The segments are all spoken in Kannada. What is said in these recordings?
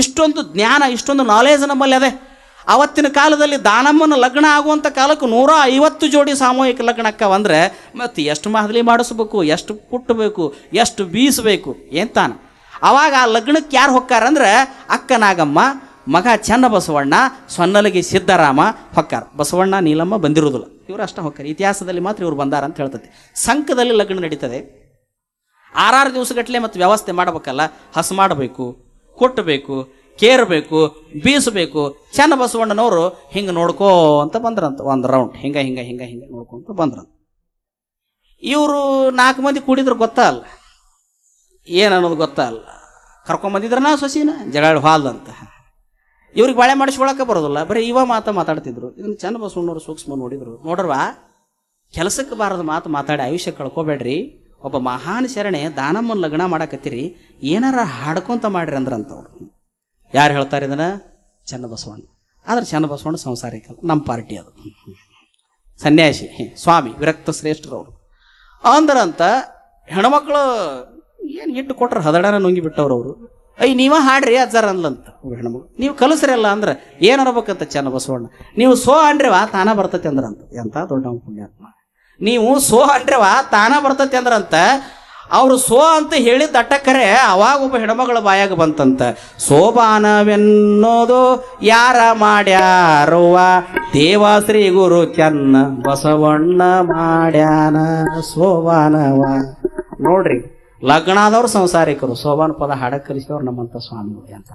ಇಷ್ಟೊಂದು ಜ್ಞಾನ, ಇಷ್ಟೊಂದು ನಾಲೇಜ್ ನಮ್ಮಲ್ಲಿ ಅದೇ. ಅವತ್ತಿನ ಕಾಲದಲ್ಲಿ ದಾನಮ್ಮನ ಲಗ್ನ ಆಗುವಂಥ ಕಾಲಕ್ಕೆ ನೂರ ಐವತ್ತು ಜೋಡಿ ಸಾಮೂಹಿಕ ಲಗ್ನ ಬಂದರೆ ಮತ್ತು ಎಷ್ಟು ಮಹದಲಿ ಮಾಡಿಸ್ಬೇಕು, ಎಷ್ಟು ಕುಟ್ಟಬೇಕು ಎಷ್ಟು ಬೀಸಬೇಕು ಏನ್ ಆವಾಗ ಆ ಲಗ್ನಕ್ಕೆ ಯಾರು ಹೊಕ್ಕಾರಂದ್ರೆ ಅಕ್ಕ ನಾಗಮ್ಮ, ಮಗ ಚನ್ನ ಬಸವಣ್ಣ ಸೊನ್ನಲಗಿ ಸಿದ್ದರಾಮ ಹೊಕ್ಕಾರ. ಬಸವಣ್ಣ, ನೀಲಮ್ಮ ಬಂದಿರೋದಿಲ್ಲ ಇವರು ಅಷ್ಟೇ ಹೊಕ್ಕಾರ. ಇತಿಹಾಸದಲ್ಲಿ ಮಾತ್ರ ಇವ್ರು ಬಂದಾರ ಅಂತ ಹೇಳ್ತದೆ ಸಂಕದಲ್ಲಿ ಲಗ್ನ ನಡೀತದೆ. ಆರಾರು ದಿವಸಗಟ್ಟಲೆ ಮತ್ತು ವ್ಯವಸ್ಥೆ ಮಾಡಬೇಕಲ್ಲ, ಹಸು ಮಾಡಬೇಕು ಕೊಟ್ಟಬೇಕು, ಕೇರಬೇಕು, ಬೀಸಬೇಕು ಚೆನ್ನ ಬಸವಣ್ಣನವರು ಹಿಂಗೆ ನೋಡ್ಕೋ ಅಂತ ಬಂದ್ರಂತ. ಒಂದು ರೌಂಡ್ ಹಿಂಗೆ ಹಿಂಗೆ ಹಿಂಗೆ ಹಿಂಗೆ ನೋಡ್ಕೊಂತ ಬಂದ್ರಂತ. ಇವರು ನಾಲ್ಕು ಮಂದಿ ಕೂಡಿದ್ರು ಗೊತ್ತಲ್ಲ ಏನು ಅನ್ನೋದು ಗೊತ್ತಲ್ಲ ಕರ್ಕೊಂಬಂದಿದ್ರ ನಾ ಸೊಸಿನ? ಜಗಳ ಹಾಲ್ದಂತ ಇವ್ರಿಗೆ ಬಾಳೆ ಮಾಡಿಸ್ಕೊಳಕ್ಕೆ ಬರೋದಿಲ್ಲ. ಬರೀ ಇವ ಮಾತು ಮಾತಾಡ್ತಿದ್ರು. ಇದನ್ನು ಚೆನ್ನ ಬಸವಣ್ಣವರು ಸೂಕ್ಷ್ಮ ನೋಡಿದ್ರು. ನೋಡ್ರವಾ ಕೆಲಸಕ್ಕೆ ಬಾರದ ಮಾತು ಮಾತಾಡಿ ಆಯುಷ್ಯ ಕಳ್ಕೊಬೇಡ್ರಿ. ಒಬ್ಬ ಮಹಾನ್ ಶರಣೆ ದಾನಮ್ಮನ ಲಗ್ನ ಮಾಡಕತ್ತೀರಿ, ಏನಾರ ಹಾಡ್ಕೊಂತ ಮಾಡ್ರಿ ಅಂದ್ರಂತವ್ರು ಯಾರು ಹೇಳ್ತಾರೆ ಇದನ್ನ? ಚನ್ನಬಸವಣ್ಣ. ಆದ್ರೆ ಚನ್ನಬಸವಣ್ಣ ಸಂಸಾರಿಕಲ್ಲ ನಮ್ಮ ಪಾರ್ಟಿ ಅದು. ಸನ್ಯಾಸಿ, ಸ್ವಾಮಿ, ವಿರಕ್ತ ಶ್ರೇಷ್ಠರವರು ಅಂದ್ರಂತ ಹೆಣ್ಮಕ್ಳು ಏನು ಇಟ್ಟು ಕೊಟ್ರೆ ಹದಡನ ನುಂಗಿ ಬಿಟ್ಟವ್ರು ಅವರು. ಅಯ್ಯ ನೀವ ಹಾಡ್ರಿ ಅಜ್ಜಾರ ಅನ್ಲಂತ ಹೆಣ್ಮಗಳು ನೀವು ಕಲಿಸ್ರಲ್ಲ ಅಂದ್ರೆ ಏನು ಅನ್ಬೇಕಂತ ಚನ್ನಬಸವಣ್ಣ. ನೀವು ಸೋ ಅಂಡ್ರಿವಾ ತಾನ ಬರ್ತೈತಿ ಅಂದ್ರಂತ. ಎಂತ ದೊಡ್ಡ ಪುಣ್ಯಾತ್ಮ. ನೀವು ಸೋ ಅಂದ್ರವ ತಾನ ಬರ್ತತಿ ಅಂದ್ರಂತ, ಅವರು ಸೋ ಅಂತ ಹೇಳಿದ ಅಟ್ಟಕ್ಕರೆ ಅವಾಗ ಒಬ್ಬ ಹೆಣ್ಮಗಳ ಬಾಯಾಗ ಬಂತಂತ. ಸೋಬಾನವೆನ್ನೋದು ಯಾರ ಮಾಡ್ಯಾರುವ ದೇವ ಶ್ರೀ ಗುರು ಚೆನ್ನ ಬಸವಣ್ಣ ಮಾಡ್ಯಾನ ಸೋಬಾನವ ನೋಡ್ರಿ, ಲಗ್ನಾದವ್ರು ಸಂಸಾರಿಕರು, ಸೋಬಾನ ಪದ ಹಾಡ ಕಲಿಸಿದವ್ರು ನಮ್ಮಂತ ಸ್ವಾಮಿಗಳು ಅಂತ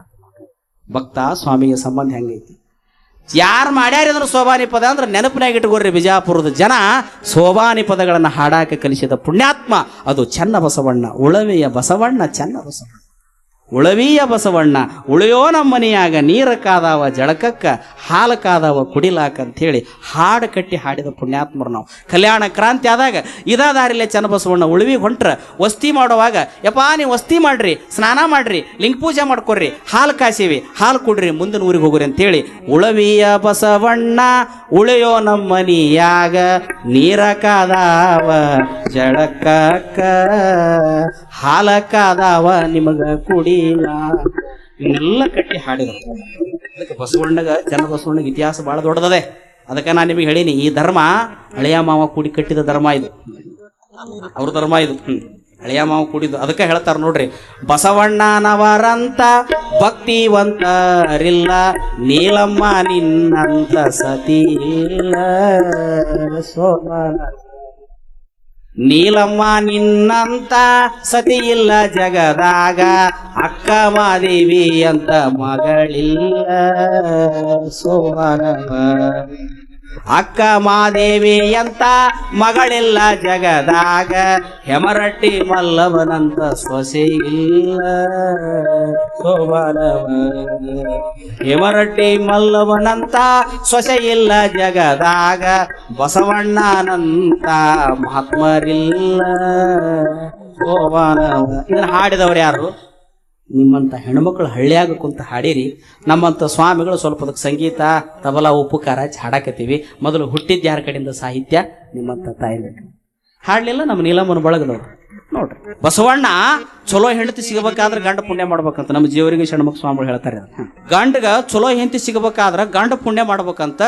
ಭಕ್ತ ಸ್ವಾಮಿಗೆ ಸಂಬಂಧ ಹೆಂಗೈತಿ? ಯಾರು ಮಾಡ್ಯಾರ ಸೋಬಾನಿ ಪದ ಅಂದ್ರೆ ನೆನಪಿನಾಗ ಇಟ್ಕೋರಿ ಬಿಜಾಪುರದ ಜನ ಸೋಬಾನಿ ಪದಗಳನ್ನು ಹಾಡಾಕ ಕಲಿಸಿದ ಪುಣ್ಯಾತ್ಮ. ಅದು ಚನ್ನ ಬಸವಣ್ಣ ಉಳವೆಯ ಬಸವಣ್ಣ ಚನ್ನ ಬಸವಣ್ಣ ಉಳವಿಯ ಬಸವಣ್ಣ, ಉಳಿಯೋ ನಮ್ಮನೆಯಾಗ ನೀರ ಕಾದಾವ, ಜಳಕಕ್ಕ ಹಾಲು ಕಾದಾವ, ಕುಡಿಲಾಕ ಅಂಥೇಳಿ ಹಾಡು ಕಟ್ಟಿ ಹಾಡಿದ ಪುಣ್ಯಾತ್ಮರು ನಾವು. ಕಲ್ಯಾಣ ಕ್ರಾಂತಿ ಆದಾಗ ಇದ ದಾರಿಲೆ ಚನ್ನಬಸವಣ್ಣ ಉಳುವಿ ಹೊಂಟ್ರ. ವಸ್ತಿ ಮಾಡುವಾಗ, ಯಪ್ಪ ನೀವು ವಸ್ತಿ ಮಾಡ್ರಿ, ಸ್ನಾನ ಮಾಡ್ರಿ, ಲಿಂಗ ಪೂಜೆ ಮಾಡ್ಕೊಡ್ರಿ ಹಾಲು ಕಾಸಿವಿ, ಹಾಲು ಕುಡ್ರಿ, ಮುಂದಿನ ಊರಿಗೆ ಹೋಗ್ರಿ ಅಂತೇಳಿ ಉಳವಿಯ ಬಸವಣ್ಣ, ಉಳಿಯೋ ನಮ್ಮನಿಯಾಗ ನೀರ ಕಾದಾವ, ಜಳಕಕ್ಕ ಹಾಲ ಕಾದಾವ, ನಿಮಗ ಕುಡಿಲ ಇವನ್ನೆಲ್ಲ ಕಟ್ಟಿ ಹಾಡಿದ್ರು. ಅದಕ್ಕೆ ಬಸವಣ್ಣಗ ಜನ ಬಸವಣ್ಣಗ ಇತಿಹಾಸ ಬಹಳ ದೊಡ್ಡದದೆ. ಅದಕ್ಕೆ ನಾನು ನಿಮಗೆ ಹೇಳೀನಿ, ಈ ಧರ್ಮ ಹಳೆಯ ಮಾವ ಕೂಡಿ ಕಟ್ಟಿದ ಧರ್ಮ ಇದು. ಅವ್ರ ಧರ್ಮ ಇದು. ಹಳೆಯ ಮಾವ ಕೂಡಿದ್ದು. ಅದಕ್ಕೆ ಹೇಳ್ತಾರ ನೋಡ್ರಿ, ಬಸವಣ್ಣನವರಂತ ಭಕ್ತಿವಂತರಿಲ್ಲ, ನೀಲಮ್ಮ ನಿನ್ನಂತ ಸತಿ ಇಲ್ಲ ಸೋಮನ ನೀಲಮ್ಮ ನಿನ್ನಂತ ಸತಿ ಇಲ್ಲ ಜಗದಾಗ ಅಕ್ಕ ಮಾದೇವಿ ಅಂತ ಮಗಳಿಲ್ಲ. ಸೋಮನವ ಅಕ್ಕ ಮಾದೇವಿ ಅಂತ ಮಗಳಿಲ್ಲ ಜಗದಾಗ. ಹೆಮರಟ್ಟಿ ಮಲ್ಲವನಂತ ಸೊಸೆ ಇಲ್ಲ. ಸೋಮನವ. ಹೆಮರಟ್ಟಿ ಮಲ್ಲವನಂತ ಸೊಸೆ ಇಲ್ಲ ಜಗದಾಗ. ಬಸವಣ್ಣನಂತ ಮಹಾತ್ಮರಿಲ್ಲ. ಸೋಮನವ. ಇದನ್ನ ಹಾಡಿದವರು ಯಾರು? ನಿಮ್ಮಂಥ ಹೆಣ್ಮಕ್ಳು ಹಳ್ಳಿಯಾಗ ಕುಂತ ಹಾಡಿರಿ. ನಮ್ಮಂಥ ಸ್ವಾಮಿಗಳು ಸ್ವಲ್ಪ ಅದಕ್ಕೆ ಸಂಗೀತ, ತಬಲ ಉಪಕಾರ ಹಾಡಾಕತ್ತೀವಿ. ಮೊದಲು ಹುಟ್ಟಿದ ಯಾರ ಕಡೆಯಿಂದ ಸಾಹಿತ್ಯ? ನಿಮ್ಮಂಥ ತಾಯಿ ಹಾಡ್ಲಿಲ್ಲ ನಮ್ಮ ನೀಲಮ್ಮನ ಬಳಗದವ್ರು. ನೋಡ್ರಿ. ಬಸವಣ್ಣ ಚಲೋ ಹೆಂಡತಿ ಸಿಗಬೇಕಾದ್ರೆ ಗಂಡ ಪುಣ್ಯ ಮಾಡ್ಬೇಕಂತ ನಮ್ಮ ಜೀವರಿಗೆ ಷಣ್ಮುಖ ಸ್ವಾಮಿಗಳು ಹೇಳ್ತಾರೆ. ಗಂಡಗ ಚಲೋ ಹೆಂಡತಿ ಸಿಗಬೇಕಾದ್ರೆ ಗಂಡ ಪುಣ್ಯ ಮಾಡ್ಬೇಕಂತ,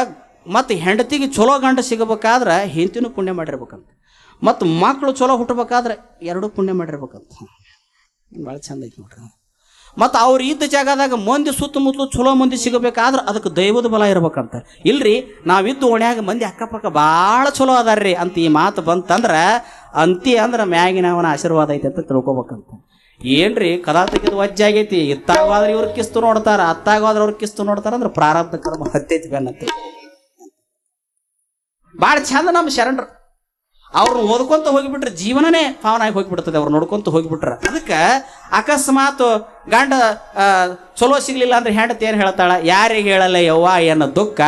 ಮತ್ತು ಹೆಂಡತಿಗೆ ಚಲೋ ಗಂಡ ಸಿಗಬೇಕಾದ್ರೆ ಹೆಂಡತಿನೂ ಪುಣ್ಯ ಮಾಡಿರ್ಬೇಕಂತ. ಮತ್ತು ಮಕ್ಕಳು ಚಲೋ ಹುಟ್ಟಬೇಕಾದ್ರೆ ಎರಡೂ ಪುಣ್ಯ ಮಾಡಿರ್ಬೇಕಂತ. ಭಾಳ ಚಂದ ಐತಿ ನೋಡ್ರಿ. ಮತ್ತು ಅವ್ರು ಇದ್ದ ಜಾಗದಾಗ ಮಂದಿ ಸುತ್ತಮುತ್ತಲು ಚಲೋ ಮಂದಿ ಸಿಗಬೇಕಾದ್ರೆ ಅದಕ್ಕೆ ದೈವದ ಬಲ ಇರ್ಬೇಕಂತ. ಇಲ್ರಿ, ನಾವಿದ್ದು ಓಣ್ಯಾಗ ಮಂದಿ ಅಕ್ಕಪಕ್ಕ ಭಾಳ ಚಲೋ ಅದಾರ್ರಿ ಅಂತ ಈ ಮಾತು ಬಂತಂದ್ರೆ ಅಂತಿ ಅಂದ್ರೆ ಮ್ಯಾಗಿನವನ ಆಶೀರ್ವಾದ ಐತೆ ಅಂತ ತಿಳ್ಕೊಬೇಕಂತ. ಏನ್ರಿ, ಕದಾ ತೆಗೆದು ವಜ್ಜೆ ಆಗೈತಿ ಇತ್ತಾಗಾದ್ರೆ ಇವ್ರ ಕಿಸ್ತು ನೋಡ್ತಾರ ಅತ್ತಾಗಾದ್ರೆ ಅವ್ರ ಕಿಸ್ತು ನೋಡ್ತಾರ ಅಂದ್ರೆ ಪ್ರಾರಬ್ಧ ಕರ್ಮ ಹತ್ತೈತಿ ಬೆನ್ನತ್ತೆ. ಭಾಳ ಚಂದ ನಮ್ಮ ಶರಣರು. ಅವ್ರನ್ನ ಓದ್ಕೊಂತ ಹೋಗಿಬಿಟ್ರೆ ಜೀವನನೇ ಪಾವನಾಗಿ ಹೋಗಿಬಿಡ್ತದೆ. ಅವ್ರು ನೋಡ್ಕೊಂತ ಹೋಗಿಬಿಟ್ರೆ. ಅದಕ್ಕೆ ಅಕಸ್ಮಾತ್ ಗಂಡ ಚಲೋ ಸಿಗ್ಲಿಲ್ಲ ಅಂದ್ರೆ ಹೆಂಡತಿ ಏನು ಹೇಳ್ತಾಳ? ಯಾರಿಗೆ ಹೇಳಲ್ಲ ಯವ್ವ, ಏನ ದುಃಖ?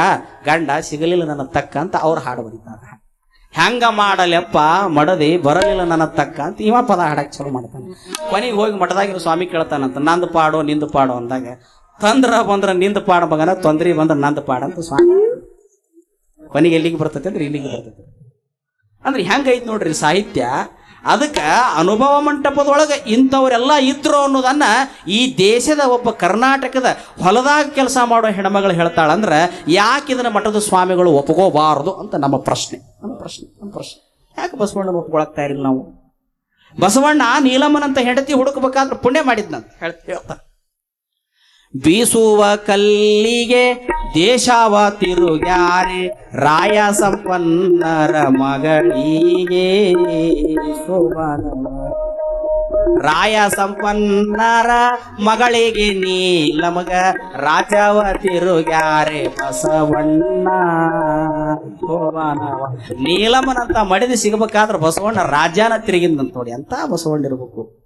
ಗಂಡ, ಸಿಗಲಿಲ್ಲ ನನ್ನ ತಕ್ಕ ಅಂತ ಅವ್ರು ಹಾಡು ಬರೀತಾರೆ ಹೆಂಗ ಮಾಡಲೆಪ್ಪ, ಮಡದಿ ಬರಲಿಲ್ಲ ನನ್ನ ತಕ್ಕ ಅಂತ ಇವ ಪದ ಹಾಡಕ್ಕೆ ಚಲೋ ಮಾಡ್ತಾನೆ. ಕೊನೆಗೆ ಹೋಗಿ ಮಠದಾಗಿರೋ ಸ್ವಾಮಿ ಕೇಳ್ತಾನಂತ, ನಂದು ಪಾಡು, ನಿಂದು ಪಾಡು ಅಂದಾಗ, ತಂದ್ರ ಬಂದ್ರ ನಿಂದು ಪಾಡ ಮಗನ, ತೊಂದ್ರೆ ಬಂದ್ರ ನಂದು ಪಾಡು ಅಂತ ಸ್ವಾಮಿ ಕೊನೆಗೆ ಎಲ್ಲಿಗೆ ಬರ್ತೈತೆ ಅಂದ್ರೆ ಇಲ್ಲಿಗೆ ಬರ್ತೈತೆ. ಅಂದ್ರೆ ಹೆಂಗೈತೆ ನೋಡ್ರಿ ಸಾಹಿತ್ಯ? ಅದಕ್ಕೆ ಅನುಭವ ಮಂಟಪದೊಳಗೆ ಇಂಥವರೆಲ್ಲ ಇದ್ರು ಅನ್ನೋದನ್ನ ಈ ದೇಶದ ಒಬ್ಬ ಕರ್ನಾಟಕದ ಹೊಲದಾಗ ಕೆಲಸ ಮಾಡೋ ಹೆಣ್ಮಗಳು ಹೇಳ್ತಾಳಂದ್ರೆ ಯಾಕೆ ಇದನ್ನ ಮಠದ ಸ್ವಾಮಿಗಳು ಒಪ್ಕೋಬಾರದು ಅಂತ ನಮ್ಮ ಪ್ರಶ್ನೆ. ನಮ್ಮ ಪ್ರಶ್ನೆ ನಮ್ಮ ಪ್ರಶ್ನೆ. ಯಾಕೆ ಬಸವಣ್ಣನ ಒಪ್ಕೊಳಕ್ತಾ ಇರಲಿಲ್ಲ ನಾವು? ಬಸವಣ್ಣ ನೀಲಮ್ಮನಂತ ಹೆಂಡತಿ ಹುಡುಕಬೇಕಾದ್ರೆ ಪುಣ್ಯ ಮಾಡಿದ್ನಂತ. ಹೇಳ್ತಾ. ಬೀಸುವ ಕಲ್ಲಿಗೆ ದೇಶವ ತಿರುಗ್ಯಾರೆ ರಾಯ ಸಂಪನ್ನರ ಮಗಳಿಗೆ. ರಾಯ ಸಂಪನ್ನರ ಮಗಳಿಗೆ ನೀಲಮಗ ರಾಜವ ತಿರುಗ್ಯಾರೆ ಬಸವಣ್ಣ ಸೋಬಾನವ. ನೀಲಮ್ಮನಂತ ಮಡಿದು ಸಿಗಬೇಕಾದ್ರೆ ಬಸವಣ್ಣ ರಾಜ್ಯಾನ ತಿರುಗಿದಂತ ನೋಡಿ ಅಂತ ಬಸವಣ್ಣ ಇರ್ಬೇಕು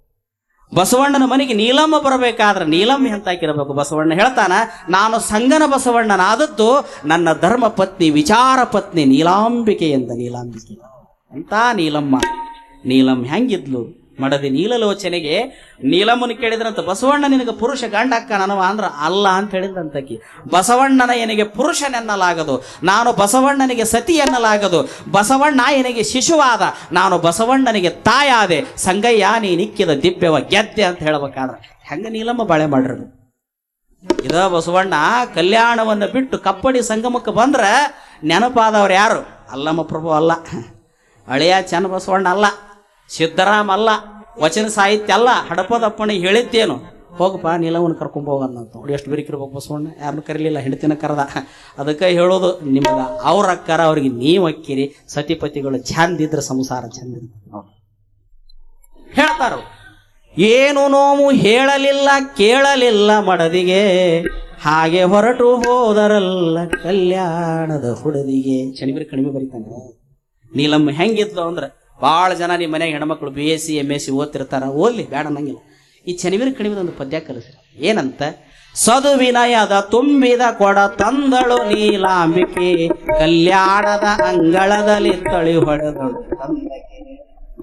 ಬಸವಣ್ಣನ ಮನೆಗೆ ನೀಲಮ್ಮ ಬರಬೇಕಾದ್ರೆ ನೀಲಮ್ಮ ಎಂತಾಕಿರಬೇಕು ಬಸವಣ್ಣ ಹೇಳ್ತಾನ, ನಾನು ಸಂಗನ ಬಸವಣ್ಣನಾದದ್ದು ನನ್ನ ಧರ್ಮ ಪತ್ನಿ, ವಿಚಾರ ಪತ್ನಿ ನೀಲಾಂಬಿಕೆ ಎಂದ ನೀಲಾಂಬಿಕೆ. ಅಂತ ನೀಲಮ್ಮ? ನೀಲಮ್ಮ ಹೆಂಗಿದ್ಲು? ಮಡದಿ ನೀಲಲೋಚನೆಗೆ ನೀಲಮ್ಮನ ಕೇಳಿದ್ರಂತ, ಬಸವಣ್ಣ ನಿನಗೆ ಪುರುಷ ಗಂಡ ಅಕ್ಕ ನನವ? ಅಂದ್ರ, ಅಲ್ಲ ಅಂತ ಹೇಳಿದ್ರಂತಕಿ. ಬಸವಣ್ಣನ ಎನಗೆ ಪುರುಷನೆನ್ನಲಾಗದು ನಾನು ಬಸವಣ್ಣನಿಗೆ ಸತಿ ಎನ್ನಲಾಗದು, ಬಸವಣ್ಣ ಎನಗೆ ಶಿಶುವಾದ, ನಾನು ಬಸವಣ್ಣನಿಗೆ ತಾಯಾದೆ, ಸಂಗಯ್ಯ ನೀ ನಿಕ್ಕಿದ ದಿವ್ಯವ ಗೆದ್ದೆ ಅಂತ ಹೇಳ್ಬೇಕಾದ್ರೆ. ಹೆಂಗ ನೀಲಮ್ಮ ಬಾಳೆ ಮಾಡ್ರಿ ಇದ ಬಸವಣ್ಣ ಕಲ್ಯಾಣವನ್ನು ಬಿಟ್ಟು ಕಪ್ಪಡಿ ಸಂಗಮಕ್ಕೆ ಬಂದ್ರೆ ನೆನಪಾದವ್ರು ಯಾರು? ಅಲ್ಲಮ್ಮ ಪ್ರಭು ಅಲ್ಲ. ಹಳೆಯ ಚೆನ್ನ ಬಸವಣ್ಣ ಅಲ್ಲ. ಸಿದ್ದರಾಮ ಅಲ್ಲ ವಚನ ಸಾಹಿತ್ಯ ಅಲ್ಲ ಹಡಪದಪ್ಪಣೆ ಹೇಳಿದ್ದೇನು. ಹೋಗಪ್ಪ ನೀಲವನ್ನ ಕರ್ಕೊಂಡು ಹೋಗಂತ ನೋಡಿ ಎಷ್ಟು ಬಿರಿಕಿರ್ಬೇಕು ಬಸವಣ್ಣ ಯಾರನ್ನು ಕರೀಲಿಲ್ಲ ಹೆಂಡತಿನ ಕರೆದ. ಅದಕ್ಕೆ ಹೇಳೋದು ನಿಮಗೆ ಅವ್ರ ಅಕ್ಕಾರ ಅವ್ರಿಗೆ ನೀವು ಅಕ್ಕಿರಿ ಸತಿಪತಿಗಳು ಚಂದಿದ್ರೆ ಸಂಸಾರ ಚಂದ ಹೇಳ್ತಾರು. ಏನು ನೋವು ಹೇಳಲಿಲ್ಲ ಕೇಳಲಿಲ್ಲ ಮಡದಿಗೆ. ಹಾಗೆ ಹೊರಟು ಹೋದರಲ್ಲ ಕಲ್ಯಾಣದ ಹುಡದಿಗೆ. ಶನಿಬರಿ ಕಡಿಮೆ ಬರೀತಾನೆ. ನೀಲಮ್ಮ ಹೆಂಗಿದ್ಲು ಅಂದ್ರೆ ಭಾಳ ಜನ ನಿಮ್ಮ ಮನೆಗೆ ಹೆಣ್ಮಕ್ಳು B S C M S C ಓದ್ತಿರ್ತಾರ, ಓದ್ಲಿ, ಬೇಡ ಅನ್ನಂಗಿಲ್ಲ ಈ ಶನಿಬರಿ ಕಡಿಮೆ ಒಂದು ಪದ್ಯ ಕಲಿಸ್ರಿ. ಏನಂತ? ಸದು ವಿನಯದ ತುಂಬಿದ ಕೊಡ ತಂದಳು ನೀಲಾಂಬಿಕೆ, ಕಲ್ಯಾಣದ ಅಂಗಳದಲ್ಲಿ ತಳಿ ಹೊಡೆದಳು.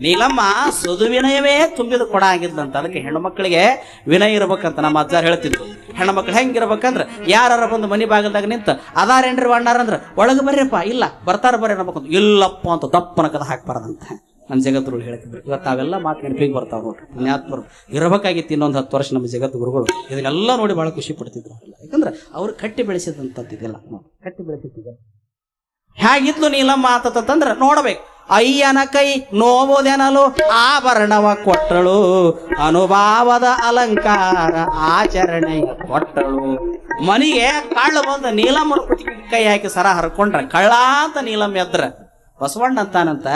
ನೀಲಮ್ಮ ಸದುವಿನಯವೇ ತುಂಬಿದ ಕೊಡ ಆಗಿದ್ಲಂತ ಅದಕ್ಕೆ ಹೆಣ್ಮಕ್ಳಿಗೆ ವಿನಯ ಇರ್ಬೇಕಂತ ನಮ್ಮ ಅಜ್ಜಾರ್ ಹೇಳ್ತಿದ್ರು. ಹೆಣ್ಮಕ್ಳು ಹೆಂಗಿರ್ಬೇಕಂದ್ರೆ ಯಾರ ಬಂದು ಮನೆ ಬಾಗಿಲ್ದಾಗ ನಿಂತ ಅದಾರೇನ್ರಿ ಅಣ್ಣಾರ? ಅಂದ್ರೆ, ಒಳಗೆ ಬರ್ರಿಪ್ಪ, ಇಲ್ಲ, ಬರ್ತಾರ ಬರ್ರಿ ಅನ್ಬೇಕಂತ ಇಲ್ಲಪ್ಪ ಅಂತ ದಪ್ಪನ ಕದ ಹಾಕ್ಬಾರ್ದಂತ. ನನ್ನ ಜಗದ್ಗುರು ಹೇಳ್ತಿದ್ರು. ಇವತ್ತು ಅವೆಲ್ಲ ಮಾತು ನೆನಪಿಗೆ ಬರ್ತಾವ ನೋಡ್ರಿ. ಪುಣ್ಯಾತ್ಮರು. ಇರಬೇಕಾಗಿತ್ತು ಇನ್ನೊಂದು ಹತ್ತು ವರ್ಷ ನಮ್ಮ ಜಗತ್ ಗುರುಗಳು. ಇದನ್ನೆಲ್ಲ ನೋಡಿ ಬಹಳ ಖುಷಿ ಪಡ್ತಿದ್ರು. ಯಾಕಂದ್ರೆ, ಅವ್ರು ಕಟ್ಟಿ ಬೆಳೆಸಿದಂಥದ್ದು ಇದೆಲ್ಲ ಕಟ್ಟಿ ಬೆಳೆಸಿದ್ದಿದೆ ಹೇಗಿದ್ಲು ನೀಲಮ್ಮ ಆತತಂತಂದ್ರೆ ನೋಡ್ಬೇಕು. ಅಯ್ಯನ ಕೈ ನೋವುದೆನಲು ಆಭರಣವ ಕೊಟ್ಟಳು. ಅನುಭಾವದ ಅಲಂಕಾರ ಆಚರಣೆ ಕೊಟ್ಟಳು. ಮನಿಗೆ ಕಳ್ಳ ಬಂದ ನೀಲಮ್ಮನ ಕೈ ಹಾಕಿ ಸರ ಹರ್ಕೊಂಡ್ರ, ಕಳ್ಳ ಅಂತ ನೀಲಮ್ಮ ಎದ್ರ. ಬಸವಣ್ಣ ಅಂತಾನಂತ,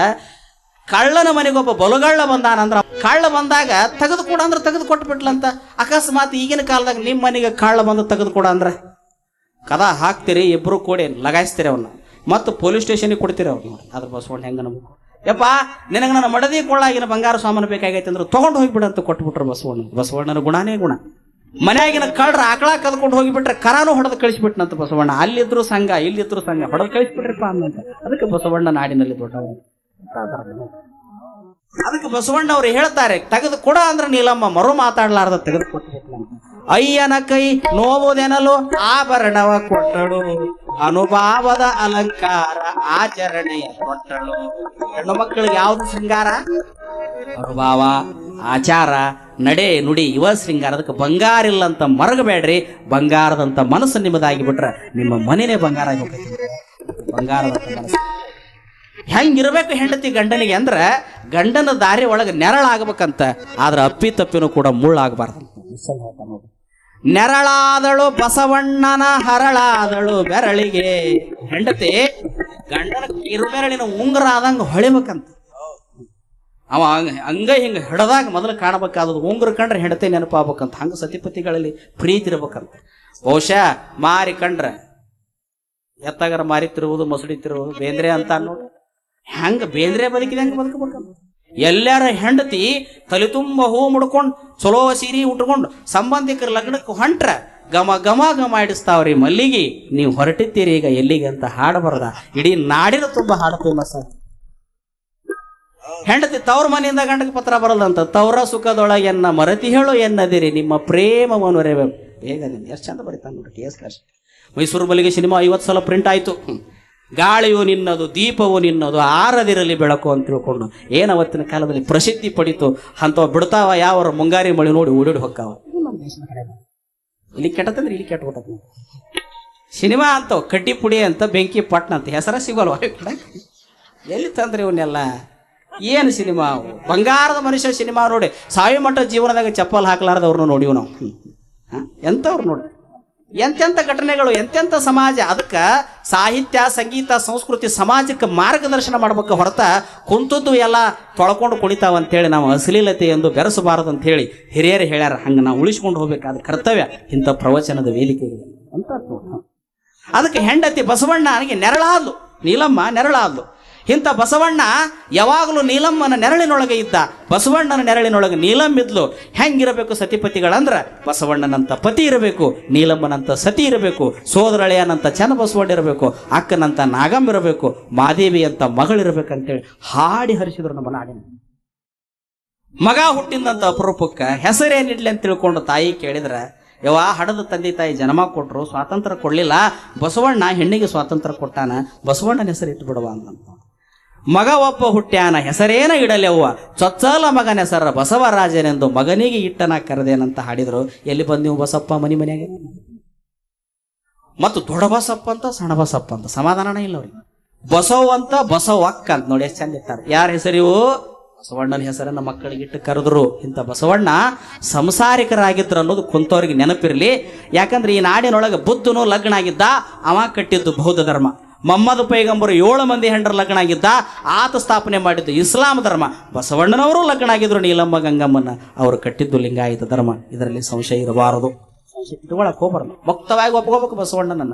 ಕಳ್ಳನ ಮನೆಗೊಬ್ಬ ಬಲುಗಳ್ಳ ಬಂದಾನಂದ್ರ, ಕಳ್ಳ ಬಂದಾಗ ತೆಗೆದು ಕೊಡ ಅಂದ್ರೆ ತೆಗೆದು ಕೊಟ್ಬಿಟ್ಲಂತ ಅಕಸ್ಮಾತ್ ಈಗಿನ ಕಾಲದಾಗ ನಿಮ್ಮ ಮನೆಗೆ ಕಳ್ಳ ಬಂದು ತೆಗೆದು ಕೊಡ ಅಂದ್ರೆ. ಕದ ಹಾಕ್ತೀರಿ, ಇಬ್ರು ಕೂಡಿ ಲಗಾಯಿಸ್ತೀರಿ ಅವನ್ನ ಮತ್ತು ಪೊಲೀಸ್ ಸ್ಟೇಷನಿಗೆ ಕೊಡ್ತೀರಿ ಅವ್ರು ನೋಡಿ. ಅದ್ರ ಬಸವಣ್ಣ ಹೆಂಗೆ ನಮಗೆ ಯಪ್ಪ, ನಿನಗೆ ನನ್ನ ಮಡದಿ ಕೊಳ್ಳಾಗಿನ ಬಂಗಾರ ಸಾಮಾನು ಬೇಕಾಗೈತೆ ಅಂದ್ರೆ ತೊಗೊಂಡು ಹೋಗಿಬಿಡಂತ ಕೊಟ್ಬಿಟ್ರು ಬಸವಣ್ಣ ಬಸವಣ್ಣನ ಗುಣನೇ ಗುಣ. ಮನೆಯಾಗಿನ ಕಳ್ರ ಆಕಳ ಕದ್ಕೊಂಡು ಹೋಗಿಬಿಟ್ರೆ ಕರಾನು ಹೊಡೆದು ಕಳಿಸ್ಬಿಟ್ನಂತ ಬಸವಣ್ಣ ಅಲ್ಲಿದ್ರು ಸಂಘ, ಇಲ್ಲಿದ್ರು ಸಂಘ. ಹೊಡೆದು ಕಳಿಸ್ಬಿಟ್ರಪ್ಪ ಅನ್ನಂತ ಅದಕ್ಕೆ ಬಸವಣ್ಣ ನಾಡಿನಲ್ಲಿ ದೊಡ್ಡವರು. ಅದಕ್ಕೆ ಬಸವಣ್ಣ ಅವ್ರು ಹೇಳ್ತಾರೆ ತೆಗೆದು ಕೊಡ ಅಂದ್ರೆ ನೀಲಮ್ಮ, ಮರು ಮಾತಾಡ್ಲಾರ್ದ ತೆಗೆದು ಕೊಟ್ಟು ಅಯ್ಯನ ಕೈ ನೋವುದೆನಲು ಆಭರಣವ ಕೊಟ್ಟಳು. ಅನುಭಾವದ ಅಲಂಕಾರ ಆಚರಣೆಯ ಕೊಟ್ಟಳು. ಹೆಣ್ಣು ಮಕ್ಕಳಿಗೆ ಯಾವ್ದು ಶೃಂಗಾರ? ಅನುಭಾವ, ಆಚಾರ, ನಡೆ, ನುಡಿ, ಇವ ಶೃಂಗಾರ. ಅದಕ್ಕೆ ಬಂಗಾರ ಇಲ್ಲ ಅಂತ ಮರಗಬೇಡ್ರಿ. ಬಂಗಾರದಂತ ಮನಸ್ಸು ನಿಮ್ಮದಾಗಿ ಬಿಟ್ರೆ ನಿಮ್ಮ ಮನೇನೇ ಬಂಗಾರ ಆಗಿ ಬಂಗಾರದ ಬಂಗಾರದಂತ ಮನಸ್ಸು. ಹೆಂಗಿರ್ಬೇಕು ಹೆಂಡತಿ ಗಂಡನಿಗೆ ಅಂದ್ರೆ ಗಂಡನ ದಾರಿ ಒಳಗೆ ನೆರಳಾಗಬೇಕಂತ. ಆದ್ರೆ ಅಪ್ಪಿ ತಪ್ಪಿನೂ ಕೂಡ ಮುಳ್ಳಾಗಬಾರ್ದು. ನೆರಳಾದಳು ಬಸವಣ್ಣನ ಹರಳಾದಳು ಬೆರಳಿಗೆ. ಹೆಂಡತಿ, ಗಂಡನ ಕಿರುಬೆರಳಿನ ಉಂಗುರ ಆದಂಗ ಹೊಳಿಬೇಕಂತ. ಅವ ಹಂಗ- ಹಂಗ ಹಿಡದಾಗ ಮೊದಲು ಕಾಣಬೇಕಾದದು ಉಂಗುರ ಕಂಡ್ರೆ ಹೆಂಡತಿ ನೆನಪಾಗ್ಬೇಕಂತ. ಹಂಗ ಸತಿಪತಿಗಳಲ್ಲಿ ಪ್ರೀತಿ ಇರ್ಬೇಕಂತ. ಬಹುಶಃ ಮಾರಿ ಕಂಡ್ರೆ ಎತ್ತಾಗರ ಮಾರಿ ತಿರುವುದು ಮೊಸಳಿ ತಿರುವುದು, ಬೇಂದ್ರೆ ಅಂತ ನೋಡಿ ಹೆಂಗ ಬೇಂದ್ರೆ ಬದುಕಿದೆ ಹೆಂಗೆ ಬದುಕಬೇಕಂತ. ಎಲ್ಲಾರ ಹೆಂಡತಿ ತಲೆ ತುಂಬ ಹೂ ಮುಡ್ಕೊಂಡು, ಚಲೋ ಸೀರೆ ಉಟ್ಕೊಂಡು, ಸಂಬಂಧಿಕರ ಲಗ್ನಕ್ಕೆ ಹೊಂಟ್ರ ಗಮ ಗಮ ಗಮ ಇಡಿಸ್ತಾವ್ರಿ ಮಲ್ಲಿಗೆ. ನೀವು ಹೊರಟಿದ್ದೀರಿ ಈಗ ಎಲ್ಲಿಗೆ ಅಂತ ಹಾಡು ಬರದ ಇಡೀ ನಾಡಿನ ತುಂಬ ಹಾಡು ಫೇಮಸ್ ಹೆಂಡತಿ ತವ್ರ ಮನೆಯಿಂದ ಗಂಡಕ್ಕೆ ಪತ್ರ ಬರಲ್ಲಂತ, ತವರ ಸುಖದೊಳಗೆನ್ನ ಮರತಿ ಹೇಳು ಎನ್ನದಿರಿ, ನಿಮ್ಮ ಪ್ರೇಮ ರೆಬೇಕು ಬೇಗ ಎಷ್ಟು ಚಂದ ಬರೀತಾನೆ ನೋಡಿ, ಟಿ ಎಸ್ ಕಾಶ್ ಮೈಸೂರು ಮಲ್ಲಿಗೆ ಸಿನಿಮಾ ಐವತ್ತು ಸಲ ಪ್ರಿಂಟ್ ಆಯಿತು. ಗಾಳಿಯು ನಿನ್ನದು, ದೀಪವು ನಿನ್ನದು, ಆರದಿರಲಿ ಬೆಳಕು ಅಂತ ತಿಳ್ಕೊಂಡು ಏನು ಅವತ್ತಿನ ಕಾಲದಲ್ಲಿ ಪ್ರಸಿದ್ಧಿ ಪಡಿತು ಅಂಥವು ಬಿಡ್ತಾವ ಯಾವರ ಮುಂಗಾರಿ ಮಳಿ ನೋಡಿ ಓಡೋಡಿ ಹೊಕ್ಕಾವ ಇಲ್ಲಿ ಕೆಟ್ಟತಂದ್ರೆ ಇಲ್ಲಿ ಕೆಟ್ಟ ಸಿನಿಮಾ ಅಂತವ್ ಕಡ್ಡಿ ಪುಡಿ ಅಂತ, ಬೆಂಕಿ ಪಟ್ನ ಅಂತ, ಹೆಸರ ಸಿಗೋಲ್ವ? ಎಲ್ಲಿ ತಂದ್ರಿ ಇವನ್ನೆಲ್ಲ? ಏನು ಸಿನಿಮಾ ಅವು? ಬಂಗಾರದ ಮನುಷ್ಯ ಸಿನಿಮಾ ನೋಡಿ ಸಾವಿ ಮಟ್ಟ ಜೀವನದಾಗ ಚಪ್ಪಲ್ ಹಾಕ್ಲಾರ್ದವ್ರನ್ನ ನೋಡಿವು ನಾವು? ಎಂಥವ್ರು ನೋಡಿ. ಎಂತೆಂಥ ಘಟನೆಗಳು ಎಂತೆಂಥ ಸಮಾಜ, ಅದಕ್ಕೆ ಸಾಹಿತ್ಯ, ಸಂಗೀತ, ಸಂಸ್ಕೃತಿ, ಸಮಾಜಕ್ಕೆ ಮಾರ್ಗದರ್ಶನ ಮಾಡ್ಬೇಕು ಹೊರತ ಕುಂತದ್ದು ಎಲ್ಲ ತೊಳ್ಕೊಂಡು ಕುಣಿತಾವ ಅಂತೇಳಿ ನಾವು ಅಶ್ಲೀಲತೆ ಎಂದು ಬೆರೆಸಬಾರದು ಅಂತೇಳಿ ಹಿರಿಯರು ಹೇಳ್ಯಾರ. ಹಂಗೆ ನಾವು ಉಳಿಸ್ಕೊಂಡು ಹೋಗ್ಬೇಕಾದ ಕರ್ತವ್ಯ ಇಂಥ ಪ್ರವಚನದ ವೇದಿಕೆ ಅಂತ. ಅದಕ್ಕೆ ಹೆಂಡತಿ ಬಸವಣ್ಣ ನನಗೆ ನೆರಳಾದ್ಲು, ನೀಲಮ್ಮ ನೆರಳಾದ್ಲು. ಇಂಥ ಬಸವಣ್ಣ ಯಾವಾಗಲೂ ನೀಲಮ್ಮನ ನೆರಳಿನೊಳಗೆ ಇದ್ದ. ಬಸವಣ್ಣನ ನೆರಳಿನೊಳಗೆ ನೀಲಮ್ಮ ಇದ್ಲು. ಹೆಂಗಿರಬೇಕು ಸತಿಪತಿಗಳಂದ್ರ? ಬಸವಣ್ಣನಂತ ಪತಿ ಇರಬೇಕು, ನೀಲಮ್ಮನಂತ ಸತಿ ಇರಬೇಕು, ಸೋದರಳೆಯನಂತ ಚೆನ್ನ ಬಸವಣ್ಣ ಇರಬೇಕು, ಅಕ್ಕನಂತ ನಾಗಮ್ಮ ಇರಬೇಕು ಮಾದೇವಿ ಅಂತ ಮಗಳಿರಬೇಕಂತೇಳಿ ಹಾಡಿ ಹರಿಸಿದ್ರು ನಮ್ಮ ನಾಡಿನ. ಮಗ ಹುಟ್ಟಿದಂತ ಅಪರೂಪಕ್ಕೆ ಹೆಸರೇನಿಡ್ಲಿ ಅಂತ ತಿಳ್ಕೊಂಡು ತಾಯಿ ಕೇಳಿದ್ರೆ ಯಾವ ಹಡದ ತಂದೆ ತಾಯಿ ಜನ್ಮ ಕೊಟ್ಟರು ಸ್ವಾತಂತ್ರ್ಯ ಕೊಡ್ಲಿಲ್ಲ, ಬಸವಣ್ಣ ಹೆಣ್ಣಿಗೆ ಸ್ವಾತಂತ್ರ್ಯ ಕೊಟ್ಟಾನ, ಬಸವಣ್ಣನ ಹೆಸರು ಇಟ್ಟು ಬಿಡುವ ಅಂತ ಮಗ ಒಬ್ಬ ಹುಟ್ಟ್ಯಾನ, ಹೆಸರೇನ ಇಡಲೆವ್ವ ಚೊಚ್ಚಲ ಮಗನ ಹೆಸರ ಬಸವರಾಜನೆಂದು ಮಗನಿಗೆ ಇಟ್ಟನ ಕರೆದೇನಂತ ಹಾಡಿದ್ರು. ಎಲ್ಲಿ ಬಂದ್ ನೀವು ಬಸಪ್ಪ ಮನಿ ಮನೆಯಾಗ? ಮತ್ತು ದೊಡ್ಡ ಬಸಪ್ಪ ಅಂತ ಸಣ್ಣ ಬಸಪ್ಪ ಅಂತ ಸಮಾಧಾನನೇ ಇಲ್ಲ ಅವ್ರಿಗೆ. ಬಸವ್ ಅಂತ ಬಸವ ಅಕ್ಕ ಅಂತ ನೋಡಿ ಎಷ್ಟು ಚಂದ ಇರ್ತಾರೆ ಯಾರ ಹೆಸರಿವು ಬಸವಣ್ಣನ ಹೆಸರನ್ನ ಮಕ್ಕಳಿಗೆ ಇಟ್ಟು ಕರೆದ್ರು. ಇಂಥ ಬಸವಣ್ಣ ಸಂಸಾರಿಕರಾಗಿದ್ರು ಅನ್ನೋದು ಕುಂತವ್ರಿಗೆ ನೆನಪಿರಲಿ. ಯಾಕಂದ್ರೆ ಈ ನಾಡಿನೊಳಗೆ ಬುದ್ಧನು ಲಗ್ನ ಆಗಿದ್ದ ಅವ ಕಟ್ಟಿದ್ದು ಬೌದ್ಧ ಧರ್ಮ. ಮೊಹಮ್ಮದ್ ಪೈಗಂಬರು ಏಳು ಮಂದಿ ಹೆಂಡರ ಲಗ್ನ ಆಗಿದ್ದ ಆತ ಸ್ಥಾಪನೆ ಮಾಡಿದ್ದು ಇಸ್ಲಾಂ ಧರ್ಮ. ಬಸವಣ್ಣನವರು ಲಗ್ನ ಆಗಿದ್ರು ನೀಲಮ್ಮ ಗಂಗಮ್ಮನ ಅವರು ಕಟ್ಟಿದ್ದು ಲಿಂಗಾಯತ ಧರ್ಮ. ಇದರಲ್ಲಿ ಸಂಶಯ ಇರಬಾರದು. ಇಟ್ಕೊಳಕ್ ಹೋಗ್ಬಾರ್ದು. ಮುಕ್ತವಾಗಿ ಒಪ್ಕೋಬೇಕು ಬಸವಣ್ಣನನ್ನ.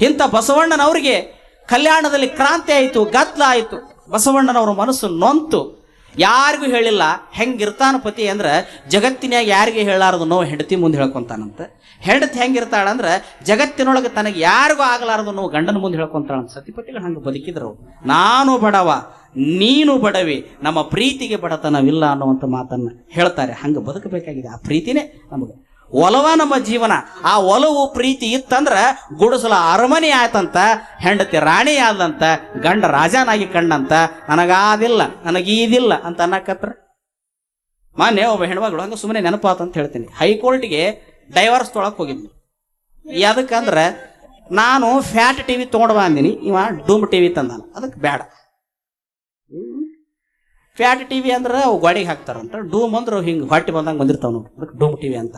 ಇಂಥ ಬಸವಣ್ಣನವರಿಗೆ ಕಲ್ಯಾಣದಲ್ಲಿ ಕ್ರಾಂತಿ ಆಯಿತು ಗದ್ದಲ ಆಯಿತು. ಬಸವಣ್ಣನವರ ಮನಸ್ಸು ನೊಂತು. ಯಾರಿಗೂ ಹೇಳಿಲ್ಲ ಹೆಂಗಿರ್ತಾನ ಪತಿ ಅಂದ್ರೆ ಜಗತ್ತಿನ್ಯಾಗ ಯಾರಿಗೆ ಹೇಳಾರದು ನೋವು ಹೆಂಡತಿ ಮುಂದೆ ಹೇಳ್ಕೊಂತಾನಂತ. ಹೆಂಡತಿ ಹೆಂಗಿರ್ತಾಳ ಅಂದ್ರೆ ಜಗತ್ತಿನೊಳಗೆ ತನಗೆ ಯಾರಿಗೂ ಆಗಲಾರದು ನೋವು ಗಂಡನ ಮುಂದೆ ಹೇಳ್ಕೊಂತಾಳಂತ ಸತಿಪತಿಗಳು ಹಂಗೆ ಬದುಕಿದ್ರು. ನಾನು ಬಡವ, ನೀನು ಬಡವಿ, ನಮ್ಮ ಪ್ರೀತಿಗೆ ಬಡತನವಿಲ್ಲ ಅನ್ನುವಂಥ ಮಾತನ್ನ ಹೇಳ್ತಾರೆ. ಹಂಗೆ ಬದುಕಬೇಕಾಗಿದೆ ಆ ಪ್ರೀತಿನೇ ನಮಗೆ. ಒಲವ ನಮ್ಮ ಜೀವನ. ಆ ಒಲವು ಪ್ರೀತಿ ಇತ್ತಂದ್ರ ಗುಡಿಸಲ ಅರಮನೆ ಆಯ್ತಂತ, ಹೆಂಡತಿ ರಾಣಿ ಆದಂತ, ಗಂಡ ರಾಜನಾಗಿ ಕಂಡಂತ, ನನಗಾದಿಲ್ಲ, ನನಗೀದಿಲ್ಲ ಅಂತ ಅನ್ನಕತ್ರ. ಮಾನ್ಯ ಒಬ್ಬ ಹೆಣ್ಮಗಳು ಹಂಗ ಸುಮ್ಮನೆ ನೆನಪಾತ ಅಂತ ಹೇಳ್ತೀನಿ. ಹೈಕೋರ್ಟ್ಗೆ ಡೈವರ್ಸ್ ತೊಳಕ್ ಹೋಗಿದ್ನಿ ಯಾದಕ್ಕಂದ್ರೆ ನಾನು ಫ್ಯಾಟ್ ಟಿವಿ ತೊಗೊಂಡು ಬಂದಿನಿ, ಇವ ಡೂಮ್ ಟಿವಿ ತಂದಾನ. ಅದಕ್ಕೆ ಬೇಡ ಫ್ಯಾಟ್ ಟಿವಿ ಅಂದ್ರೆ ಗೋಡೆಗೆ ಹಾಕ್ತಾರಂತ ಡೂಮ್ ಅಂದ್ರೆ ಹಿಂಗೆ ಹೊಟ್ಟೆ ಬಂದಂಗೆ ಬಂದಿರ್ತಾವ ನೋಡಿ. ಅದಕ್ಕೆ ಡೂಮ್ ಟಿವಿ ಅಂತ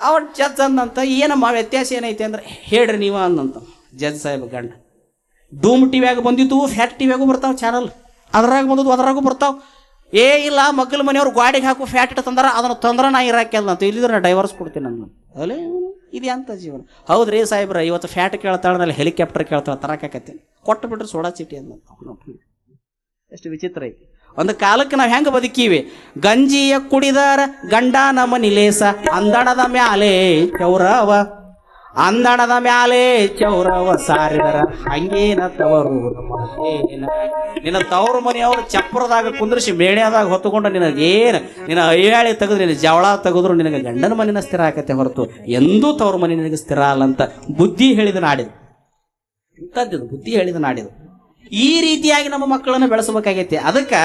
ಅವ್ರು ಜಜ್ ಅಂದಂತ ಏನಮ್ಮ ವ್ಯತ್ಯಾಸ ಏನೈತೆ ಅಂದ್ರೆ, ಹೇಳ್ರಿ ನೀವು ಅಂದಂತ. ಜಜ್ ಸಾಹೇಬ್ ಗಂಡ. ಡೂಮ್ ಟಿವಿಯಾಗ ಬಂದಿದ್ದು ಫ್ಯಾಟ್ ಟಿವಿಯಾಗೂ ಬರ್ತಾವ ಚಾನಲ್. ಅದ್ರಾಗ ಬಂದದ್ದು, ಅದ್ರಾಗೂ ಬರ್ತಾವ. ಏ ಇಲ್ಲ, ಮಗ್ಗಲ ಮನೆಯವ್ರು ಗಾಡಿಗೆ ಹಾಕು ಫ್ಯಾಟ್ ಇಟ್ಟು ತಂದ್ರೆ, ಅದನ್ನ ತೊಂದ್ರೆ ನಾ ಇರಾಕಿಲ್ಲ ಅಂತ. ಇಲ್ಲಿದ್ರೆ ನಾ ಡೈವರ್ಸ್ ಕೊಡ್ತೀನಿ ನಾನು ಅಲ್ಲೇ ಇದು ಅಂತ ಜೀವನ? ಹೌದ್ರಿ ಸಾಹೇಬ್ರ, ಇವತ್ತು ಫ್ಯಾಟ್ ಕೇಳ್ತಾಳೆ ಹೆಲಿಕಾಪ್ಟರ್ ಕೇಳ್ತಾಳೆ ತರಕಾಕತ್ತೀನಿ ಕೊಟ್ಟು ಬಿಟ್ರೆ ಸೋಡಾ ಚೀಟಿ ಅಂದಂತ. ಎಷ್ಟು ವಿಚಿತ್ರ ಐತಿ. ಒಂದು ಕಾಲಕ್ಕೆ ನಾವು ಹೆಂಗೆ ಬದುಕೀವಿ? ಗಂಜಿಯ ಕುಡಿದಾರ ಗಂಡ ನಮ್ಮ ನಿಲೇಸ ಅಂದಣದ ಮ್ಯಾಲೆ ಚೌರವ ಅಂದಣದ ಮ್ಯಾಲೆ ಚೌರವ ಸಾರಿದರ, ಹಂಗೇನ ತವರು ನಿನ್ನ ತವರು ಮನೆಯವರು ಚಪ್ಪರದಾಗ ಕುಂದ್ರಿಸಿ ಮೇಳ್ಯಾದಾಗ ಹೊತ್ತುಕೊಂಡು ನಿನಗೇನು, ನಿನ್ನ ಅಯ್ಯಾಳಿ ತೆಗೆದು ನಿನ್ನ ಜವಳ ತೆಗೆದ್ರು ನಿನಗೆ ಗಂಡನ ಮನೆಯ ಸ್ಥಿರ ಆಕತ್ತೆ ಹೊರತು, ಎಂದೂ ತವರು ಮನೆ ನಿನಗೆ ಸ್ಥಿರ ಅಲ್ಲ ಅಂತ ಬುದ್ಧಿ ಹೇಳಿದ ನಾಡಿದು. ಇಂಥದ್ದು ಬುದ್ಧಿ ಹೇಳಿದ ನಾಡಿದು. ಈ ರೀತಿಯಾಗಿ ನಮ್ಮ ಮಕ್ಕಳನ್ನು ಬೆಳೆಸಬೇಕಾಗೈತಿ. ಅದಕ್ಕೆ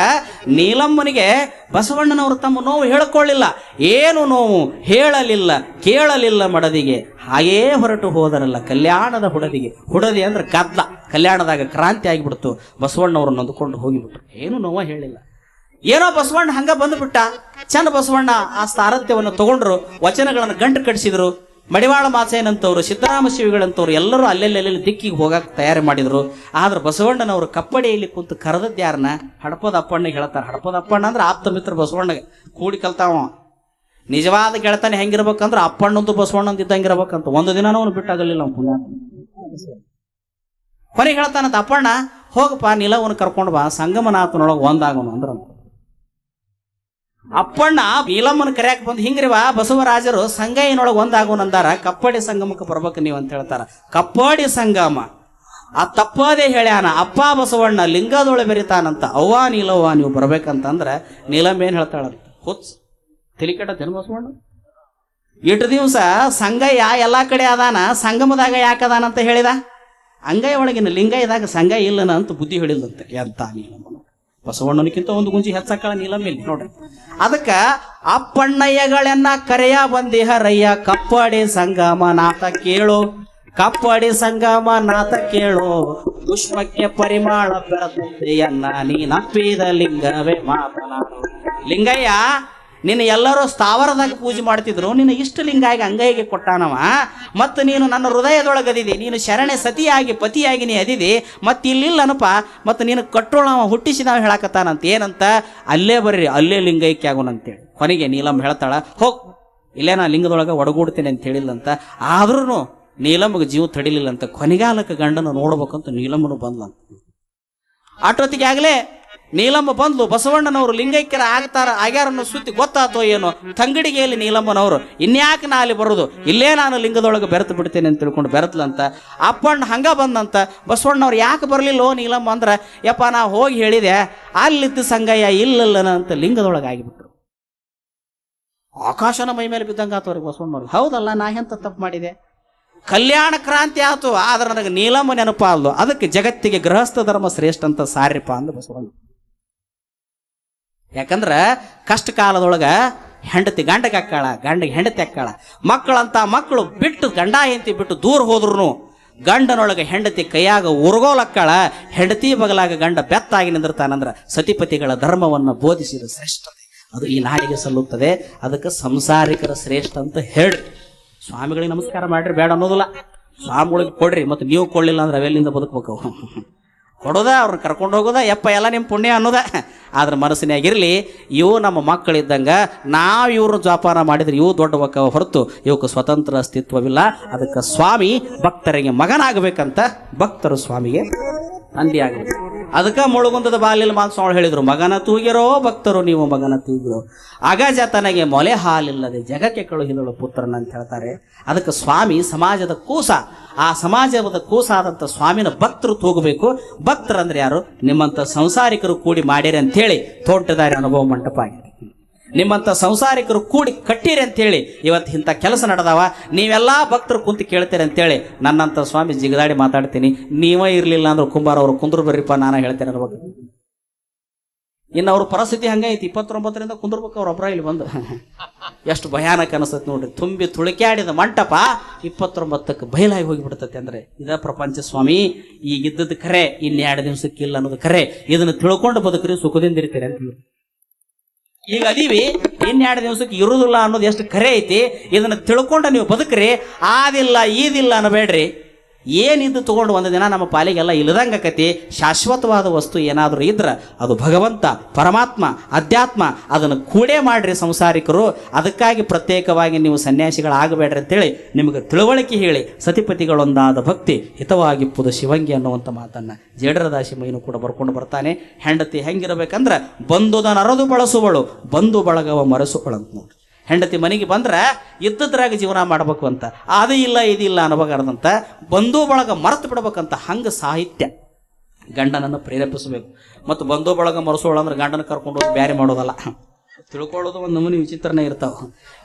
ನೀಲಮ್ಮನಿಗೆ ಬಸವಣ್ಣನವರು ತಮ್ಮ ನೋವು ಹೇಳಿಕೊಳ್ಳಿಲ್ಲ. ಏನು ನೋವು? ಹೇಳಲಿಲ್ಲ, ಕೇಳಲಿಲ್ಲ ಮಡದಿಗೆ. ಹಾಗೇ ಹೊರಟು ಹೋದರಲ್ಲ ಕಲ್ಯಾಣದ ಹುಡದಿಗೆ ಹುಡದಿ ಅಂದ್ರೆ ಕದ್ದ ಕಲ್ಯಾಣದಾಗ ಕ್ರಾಂತಿ ಆಗಿಬಿಡ್ತು. ಬಸವಣ್ಣವರು ನೊಂದುಕೊಂಡು ಹೋಗಿಬಿಟ್ರು. ಏನು ನೋವ ಹೇಳಿಲ್ಲ. ಏನೋ ಬಸವಣ್ಣ ಹಂಗ ಬಂದ್ಬಿಟ್ಟ. ಚಂದ ಬಸವಣ್ಣ ಆ ಸಾರಥ್ಯವನ್ನು ತಗೊಂಡ್ರು. ವಚನಗಳನ್ನು ಗಂಟು ಕಟ್ಟಿಸಿದ್ರು ಮಡಿವಾಳ ಮಾಸೇನಂತವ್ರು, ಸಿದ್ದರಾಮ ಶಿವಿಗಳಂತವ್ರು ಎಲ್ಲರೂ ಅಲ್ಲೆಲ್ಲೆಲ್ಲಿ ದಿಕ್ಕಿಗೆ ಹೋಗಕ್ಕೆ ತಯಾರಿ ಮಾಡಿದ್ರು. ಆದ್ರೆ ಬಸವಣ್ಣನವರು ಕಪ್ಪಡಿಯಲ್ಲಿ ಕುಂತು ಕರೆದದ್ದು ಯಾರನ್ನ ಹಡಪದ ಅಪ್ಪಣ್ಣಿಗೆ ಹೇಳ್ತಾರೆ. ಹಡಪದ ಅಪ್ಪಣ್ಣ ಅಂದ್ರೆ ಆಪ್ತ ಮಿತ್ರ ಬಸವಣ್ಣಗೆ. ಕೂಡಿ ಕಲ್ತಾವ. ನಿಜವಾದ ಗೆಳತನ ಹೆಂಗಿರ್ಬೇಕಂದ್ರೆ ಅಪ್ಪಣ್ಣಂದು ಬಸವಣ್ಣಂದು ಇದ್ದಂಗಿರ್ಬೇಕಂತ ಒಂದು ದಿನ ಅವನು ಬಿಟ್ಟಾಗಲಿಲ್ಲ ಪುಣ್ಯ ಕೊನೆಗೆ ಹೇಳ್ತಾನಂತ, ಅಪ್ಪಣ್ಣ, ಹೋಗಪ್ಪ ನಿಲವನ್ನು ಕರ್ಕೊಂಡು ಬಾ, ಸಂಗಮನಾಥನೊಳಗೆ ಒಂದಾಗವನು ಅಂದ್ರಂತ. ಅಪ್ಪಣ್ಣ ನೀಲಮ್ಮನ ಕರ್ಯಾಕ್ ಬಂದು ಹಿಂಗ್ರಿವ ಬಸವರಾಜರು ಸಂಗಯ್ಯನೊಳಗೆ ಒಂದಾಗೋನ್ ಅಂದಾರ. ಕಪ್ಪಡಿ ಸಂಗಮಕ್ಕೆ ಬರ್ಬೇಕು ನೀವು ಅಂತ ಹೇಳ್ತಾರ. ಕಪ್ಪಡಿ ಸಂಗಮ. ಆ ತಪ್ಪದೇ ಹೇಳ್ಯಾನ, ಅಪ್ಪ ಬಸವಣ್ಣ ಲಿಂಗದೊಳೆ ಬೆರಿತಾನಂತ. ಅವ್ವ ನೀಲವ್ವ ನೀವು ಬರ್ಬೇಕಂತಂದ್ರೆ ನೀಲಮ್ಮ ಏನ್ ಹೇಳ್ತಾಳಂತ ಹುಚ್ಚ. ತಿಲಿಕಟ ತಿನ್ ಬಸವಣ್ಣ. ಇಟ್ಟು ದಿವಸ ಸಂಗಯ್ಯ ಎಲ್ಲಾ ಕಡೆ ಅದಾನ, ಸಂಗಮದಾಗ ಯಾಕೆ ಅಂತ ಹೇಳಿದ? ಅಂಗೈ ಒಳಗಿನ ಲಿಂಗೈದಾಗ ಸಂಘ ಇಲ್ಲನ ಅಂತ ಬುದ್ಧಿ ಹೇಳಿಲ್ಲಂತೆ. ಎಂತ ನೀಲಮ್ಮನು? ಬಸವಣ್ಣನಕ್ಕಿಂತ ಒಂದು ಗುಂಜಿ ಹೆಚ್ಚಕ್ಕಳ ನೀಲಮ್ಮ ಇಲ್ಲಿ ನೋಡ್ರಿ. ಅದಕ್ಕ ಅಪ್ಪಣ್ಣಯ್ಯಗಳನ್ನ ಕರೆಯ ಬಂದಿಹ ರಯ್ಯ, ಕಪ್ಪಡಿ ಸಂಗಮ ನಾಥ ಕೇಳು, ಕಪ್ಪಡಿ ಸಂಗಮ ನಾಥ ಕೇಳು. ಪುಷ್ಪಕ್ಕೆ ಪರಿಮಾಣ ಬೆಳೆದಂತೆಯನ್ನ ನೀನಪ್ಪಿದ ಲಿಂಗವೇ ಮಾತನಾಡು. ಲಿಂಗಯ್ಯ ನಿನ್ನ ಎಲ್ಲರೂ ಸ್ಥಾವರದಾಗ ಪೂಜೆ ಮಾಡ್ತಿದ್ರು, ನಿನ್ನ ಇಷ್ಟಲಿಂಗಾಗಿ ಅಂಗೈಗೆ ಕೊಟ್ಟಾನವ, ಮತ್ತು ನೀನು ನನ್ನ ಹೃದಯದೊಳಗದಿದಿ, ನೀನು ಶರಣೆ ಸತಿಯಾಗಿ ಪತಿಯಾಗಿ ನೀ ಅದಿದಿ ಮತ್ತು ಇಲ್ಲಿಲ್ಲನಪ್ಪ ಮತ್ತು ನೀನು ಕಟ್ಟೋಳವ ನಾವು ಹೇಳಕತ್ತಾನಂತ, ಏನಂತ, ಅಲ್ಲೇ ಬರ್ರಿ, ಅಲ್ಲೇ ಲಿಂಗೈಕ್ಯ ಆಗೋಣಂತೇಳಿ ಕೊನೆಗೆ ನೀಲಮ್ಮ ಹೇಳ್ತಾಳ, ಹೋಗ್, ಇಲ್ಲೇ ನಾ ಲಿಂಗದೊಳಗೆ ಒಡಗೂಡ್ತೇನೆ ಅಂತ ಹೇಳಿಲ್ಲಂತ ಆದ್ರೂ ನೀಲಮ್ಮಗೆ ಜೀವ ತಡಿಲಿಲ್ಲಂತ, ಕೊನೆಗಾಲಕ್ಕೆ ಗಂಡನ ನೋಡ್ಬೇಕಂತ ನೀಲಮ್ಮನು ಬಂದ್ಲಂತ. ಆಟೋತಿಗೆ ಆಗಲೇ ನೀಲಮ್ಮ ಬಂದ್ಲು, ಬಸವಣ್ಣನವರು ಲಿಂಗೈಕ್ಯರ ಆಗ್ತಾರ, ಆಗ್ಯಾರನ್ನೋ ಸುದ್ದಿ ಗೊತ್ತಾತೋ ಏನೋ? ತಂಗಡಿಗೆಯಲ್ಲಿ ನೀಲಮ್ಮನವರು, ಇನ್ಯಾಕೆ ನಾ ಅಲ್ಲಿ ಬರೋದು? ಇಲ್ಲೇ ನಾನು ಲಿಂಗದೊಳಗೆ ಬೆರೆತು ಬಿಡ್ತೇನೆ ಅಂತ ತಿಳ್ಕೊಂಡು ಬೆರೆತ್ಲಂತ, ಅಪ್ಪಣ್ಣ ಹಂಗ ಬಂದಂತ, ಬಸವಣ್ಣವ್ರು ಯಾಕೆ ಬರಲಿಲ್ಲೋ ನೀಲಮ್ಮ ಅಂದ್ರೆ, ಯಪ್ಪ ನಾ ಹೋಗಿ ಹೇಳಿದೆ, ಅಲ್ಲಿದ್ದ ಸಂಗಯ್ಯ ಇಲ್ಲಲ್ಲನ ಅಂತ ಲಿಂಗದೊಳಗೆ ಆಗಿಬಿಟ್ರು. ಆಕಾಶನ ಮೈ ಮೇಲೆ ಬಿದ್ದಂಗೆ ಆತವ್ರಿಗೆ ಬಸವಣ್ಣವ್ರು ಹೌದಲ್ಲ, ನಾ ಎಂತ ತಪ್ಪು ಮಾಡಿದೆ? ಕಲ್ಯಾಣ ಕ್ರಾಂತಿ ಆತು, ಆದ್ರೆ ನನಗೆ ನೀಲಮ್ಮ ನೆನಪ ಅದಕ್ಕೆ ಜಗತ್ತಿಗೆ ಗೃಹಸ್ಥ ಧರ್ಮ ಶ್ರೇಷ್ಠ ಅಂತ ಸಾರಿಪ್ಪ ಅಂದ ಬಸವಣ್ಣ. ಯಾಕಂದ್ರ ಕಷ್ಟ ಕಾಲದೊಳಗೆ ಹೆಂಡತಿ ಗಂಡಗೆ ಅಕ್ಕಾಳ ಗಂಡಗೆ ಹೆಂಡತಿ ಅಕ್ಕಾಳ ಮಕ್ಕಳಂತ ಮಕ್ಕಳು ಬಿಟ್ಟು ಗಂಡ ಹೆಂಡತಿ ಬಿಟ್ಟು ದೂರ ಹೋದ್ರು ಗಂಡನೊಳಗೆ ಹೆಂಡತಿ ಕೈಯಾಗ ಉರ್ಗೋಲಕ್ಕಾಳ, ಹೆಂಡತಿ ಬಗಲಾಗ ಗಂಡ ಬೆತ್ತಾಗಿ ನಿಂದಿರ್ತಾನಂದ್ರ ಸತಿಪತಿಗಳ ಧರ್ಮವನ್ನು ಬೋಧಿಸಿದ ಶ್ರೇಷ್ಠತೆ ಅದು. ಈ ನಾಡಿಗೆ ಸಲ್ಲುತ್ತದೆ. ಅದಕ್ಕೆ ಸಂಸಾರಿಕರ ಶ್ರೇಷ್ಠ ಅಂತ ಹೇಳಿ ಸ್ವಾಮಿಗಳಿಗೆ ನಮಸ್ಕಾರ ಮಾಡ್ರಿ, ಬೇಡ ಅನ್ನೋದಿಲ್ಲ. ಸ್ವಾಮಿಗಳಿಗೆ ಕೊಡ್ರಿ, ಮತ್ತು ನೀವು ಕೊಡ್ಲಿಲ್ಲ ಅಂದ್ರೆ ಅವೆಲ್ಲಿಂದ ಬದುಕ್ಬೇಕು. ಕೊಡೋದ, ಅವ್ರನ್ನ ಕರ್ಕೊಂಡು ಹೋಗೋದ, ಯಪ್ಪ ಎಲ್ಲ ನಿಮ್ಮ ಪುಣ್ಯ ಅನ್ನೋದ. ಆದ್ರೆ ಮನಸ್ಸಿನಾಗಿರಲಿ ಇವು ನಮ್ಮ ಮಕ್ಕಳಿದ್ದಂಗೆ ನಾವು ಇವ್ರ ಜೋಪಾನ ಮಾಡಿದ್ರೆ ಇವು ದೊಡ್ಡ ಒಕ್ಕ ಹೊರತು ಇವಕ್ಕೆ ಸ್ವತಂತ್ರ ಅಸ್ತಿತ್ವವಿಲ್ಲ. ಅದಕ್ಕೆ ಸ್ವಾಮಿ ಭಕ್ತರಿಗೆ ಮಗನಾಗಬೇಕಂತ ಭಕ್ತರು ಸ್ವಾಮಿಗೆ ತಂದೆ ಆಗಬೇಕು ಅದಕ್ಕೆ ಮುಳುಗುಂದದ ಬಾಲಿಲ್ ಮಾತು ಸ್ವಾಮಿ ಹೇಳಿದ್ರು, ಮಗನ ತೂಗಿರೋ ಭಕ್ತರು ನೀವು ಮಗನ ತೂಗಿರೋ. ಅಗಜ ತನಗೆ ಮೊಲೆ ಹಾಲಿಲ್ಲದೆ ಜಗಕ್ಕೆ ಕಳುಹಿದಳು ಪುತ್ರನ ಅಂತ ಹೇಳ್ತಾರೆ. ಅದಕ್ಕೆ ಸ್ವಾಮಿ ಸಮಾಜದ ಕೂಸ, ಆ ಸಮಾಜದ ಕೂಸಾದಂಥ ಸ್ವಾಮಿನ ಭಕ್ತರು ತೂಗಬೇಕು. ಭಕ್ತರಂದ್ರೆ ಯಾರು? ನಿಮ್ಮಂಥ ಸಂಸಾರಿಕರು ಕೂಡಿ ಮಾಡಿರಿ ಅಂತೇಳಿ ತೋಟದಾರಿ ಅನುಭವ ಮಂಟಪ ಆಗಿದೆ. ನಿಮ್ಮಂಥ ಸಂಸಾರಿಕರು ಕೂಡಿ ಕಟ್ಟಿರಿ ಅಂತೇಳಿ ಇವತ್ತು ಇಂಥ ಕೆಲಸ ನಡೆದವ. ನೀವೆಲ್ಲ ಭಕ್ತರು ಕುಂತು ಕೇಳ್ತೀರಿ ಅಂತೇಳಿ ನನ್ನಂಥ ಸ್ವಾಮಿ ಜಿಗದಾಡಿ ಮಾತಾಡ್ತೀನಿ. ನೀವೇ ಇರಲಿಲ್ಲ ಅಂದ್ರೆ ಕುಂಬಾರ ಅವರು ಕುಂದ್ರು ಬರ್ರಿಪ್ಪ, ನಾನು ಹೇಳ್ತೇನೆ ಅನ್ಬೇಕು ಇನ್ನು ಅವ್ರ ಪರಿಸ್ಥಿತಿ ಐತಿ. ಇಪ್ಪತ್ತೊಂಬತ್ತರಿಂದ ಕುಂದ್ರಬೇಕು ಅವ್ರ ಒಬ್ಬರ ಇಲ್ಲಿ ಬಂದು. ಎಷ್ಟು ಭಯಾನಕ ಅನಿಸ್ತೈತೆ ನೋಡ್ರಿ. ತುಂಬಿ ತುಳಿಕ್ಯಾಡಿದ ಮಂಟಪ ಇಪ್ಪತ್ತೊಂಬತ್ತಕ್ಕೆ ಬಯಲಾಗಿ ಹೋಗಿಬಿಡ್ತೈತೆ ಅಂದ್ರೆ ಇದ ಪ್ರಪಂಚ ಸ್ವಾಮಿ. ಈಗ ಕರೆ ಇನ್ನೆರಡು ದಿವಸಕ್ಕಿಲ್ಲ ಅನ್ನೋದು ಕರೆ. ಇದನ್ನು ತಿಳ್ಕೊಂಡು ಬದುಕ್ರಿ, ಸುಖದಿಂದ ಇರ್ತೀರಿ ಅಂತ ಈಗ ಅದೀವಿ, ಇನ್ನೆರಡು ದಿವಸಕ್ಕೆ ಇರುವುದಿಲ್ಲ ಅನ್ನೋದು ಎಷ್ಟು ಖರೆ ಐತಿ, ಇದನ್ನು ತಿಳ್ಕೊಂಡು ನೀವು ಬದುಕ್ರಿ, ಆದಿಲ್ಲ, ಈದಿಲ್ಲ ಅನ್ನಬೇಡ್ರಿ. ಏನಿದ್ದು ತಗೊಂಡು ಒಂದು ದಿನ ನಮ್ಮ ಪಾಲಿಗೆಲ್ಲ ಇಲ್ಲದಂಗಕತಿ, ಶಾಶ್ವತವಾದ ವಸ್ತು ಏನಾದರೂ ಇದ್ರೆ ಅದು ಭಗವಂತ, ಪರಮಾತ್ಮ, ಅಧ್ಯಾತ್ಮ ಅದನ್ನು ಕೂಡೇ ಮಾಡ್ರಿ ಸಂಸಾರಿಕರು. ಅದಕ್ಕಾಗಿ ಪ್ರತ್ಯೇಕವಾಗಿ ನೀವು ಸನ್ಯಾಸಿಗಳಾಗಬೇಡ್ರಿ ಅಂತೇಳಿ ನಿಮಗೆ ತಿಳುವಳಿಕೆ ಹೇಳಿ ಸತಿಪತಿಗಳೊಂದಾದ ಭಕ್ತಿ ಹಿತವಾಗಿಪ್ಪುದು ಶಿವಂಗಿ ಅನ್ನುವಂಥ ಮಾತನ್ನು ಜೇಡರದಾಸಿ ಮೈನು ಕೂಡ ಬರ್ಕೊಂಡು ಬರ್ತಾನೆ. ಹೆಂಡತಿ ಹೆಂಗಿರಬೇಕಂದ್ರೆ ಬಂದುದ ನರದು ಬಳಸುವಳು ಬಂಧು ಬಳಗವ ಮರೆಸುವಳು ಅಂತ ನೋಡ್ರಿ. ಹೆಂಡತಿ ಮನೆಗೆ ಬಂದ್ರೆ ಇದ್ದದ್ರಾಗ ಜೀವನ ಮಾಡಬೇಕು ಅಂತ. ಅದು ಇಲ್ಲ ಇದಿಲ್ಲ ಅನ್ನಬಾರ್ದಂತ ಬಂಧು ಬಳಗ ಮರೆತು ಬಿಡ್ಬೇಕಂತ ಹಂಗ ಸಾಹಿತ್ಯ. ಗಂಡನನ್ನು ಪ್ರೇರೇಪಿಸಬೇಕು. ಮತ್ತು ಬಂಧು ಬಳಗ ಮರೆಸೋಳು ಅಂದ್ರೆ ಗಂಡನ ಕರ್ಕೊಂಡು ಹೋಗಿ ಬ್ಯಾರೆ ಮಾಡೋದಲ್ಲ. ತಿಳ್ಕೊಳ್ಳೋದು ಒಂದು ನಮೂನಿ ವಿಚಿತ್ರನೇ ಇರ್ತಾವ.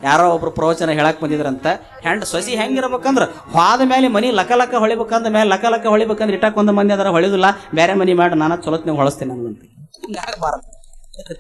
ಯಾರೋ ಒಬ್ರು ಪ್ರವಚನ ಹೇಳಕ್ ಬಂದಿದ್ರಂತ, ಹೆಂಡ ಸೊಸಿ ಹೆಂಗಿರ್ಬೇಕಂದ್ರೆ ಹೋದ ಮೇಲೆ ಮನಿ ಲಕ ಲಕ ಹೊಳಿಬೇಕಂದ ಮೇಲೆ ಲಕ ಲಕ ಹೊಳಿಬೇಕಂದ್ರೆ ಇಟ್ಟಾಕ ಒಂದು ಮಂದಿ ಅದರ ಹೊಳಿದಿಲ್ಲ ಬೇರೆ ಮನಿ ಮಾಡಿ, ನಾನು ಚಲೋತ್ನಾಗ ಹೊಳಸ್ತೀನಿ ಅನ್ನಂತ ಹಿಂಗೆ ಆಗಬಾರ್ದು.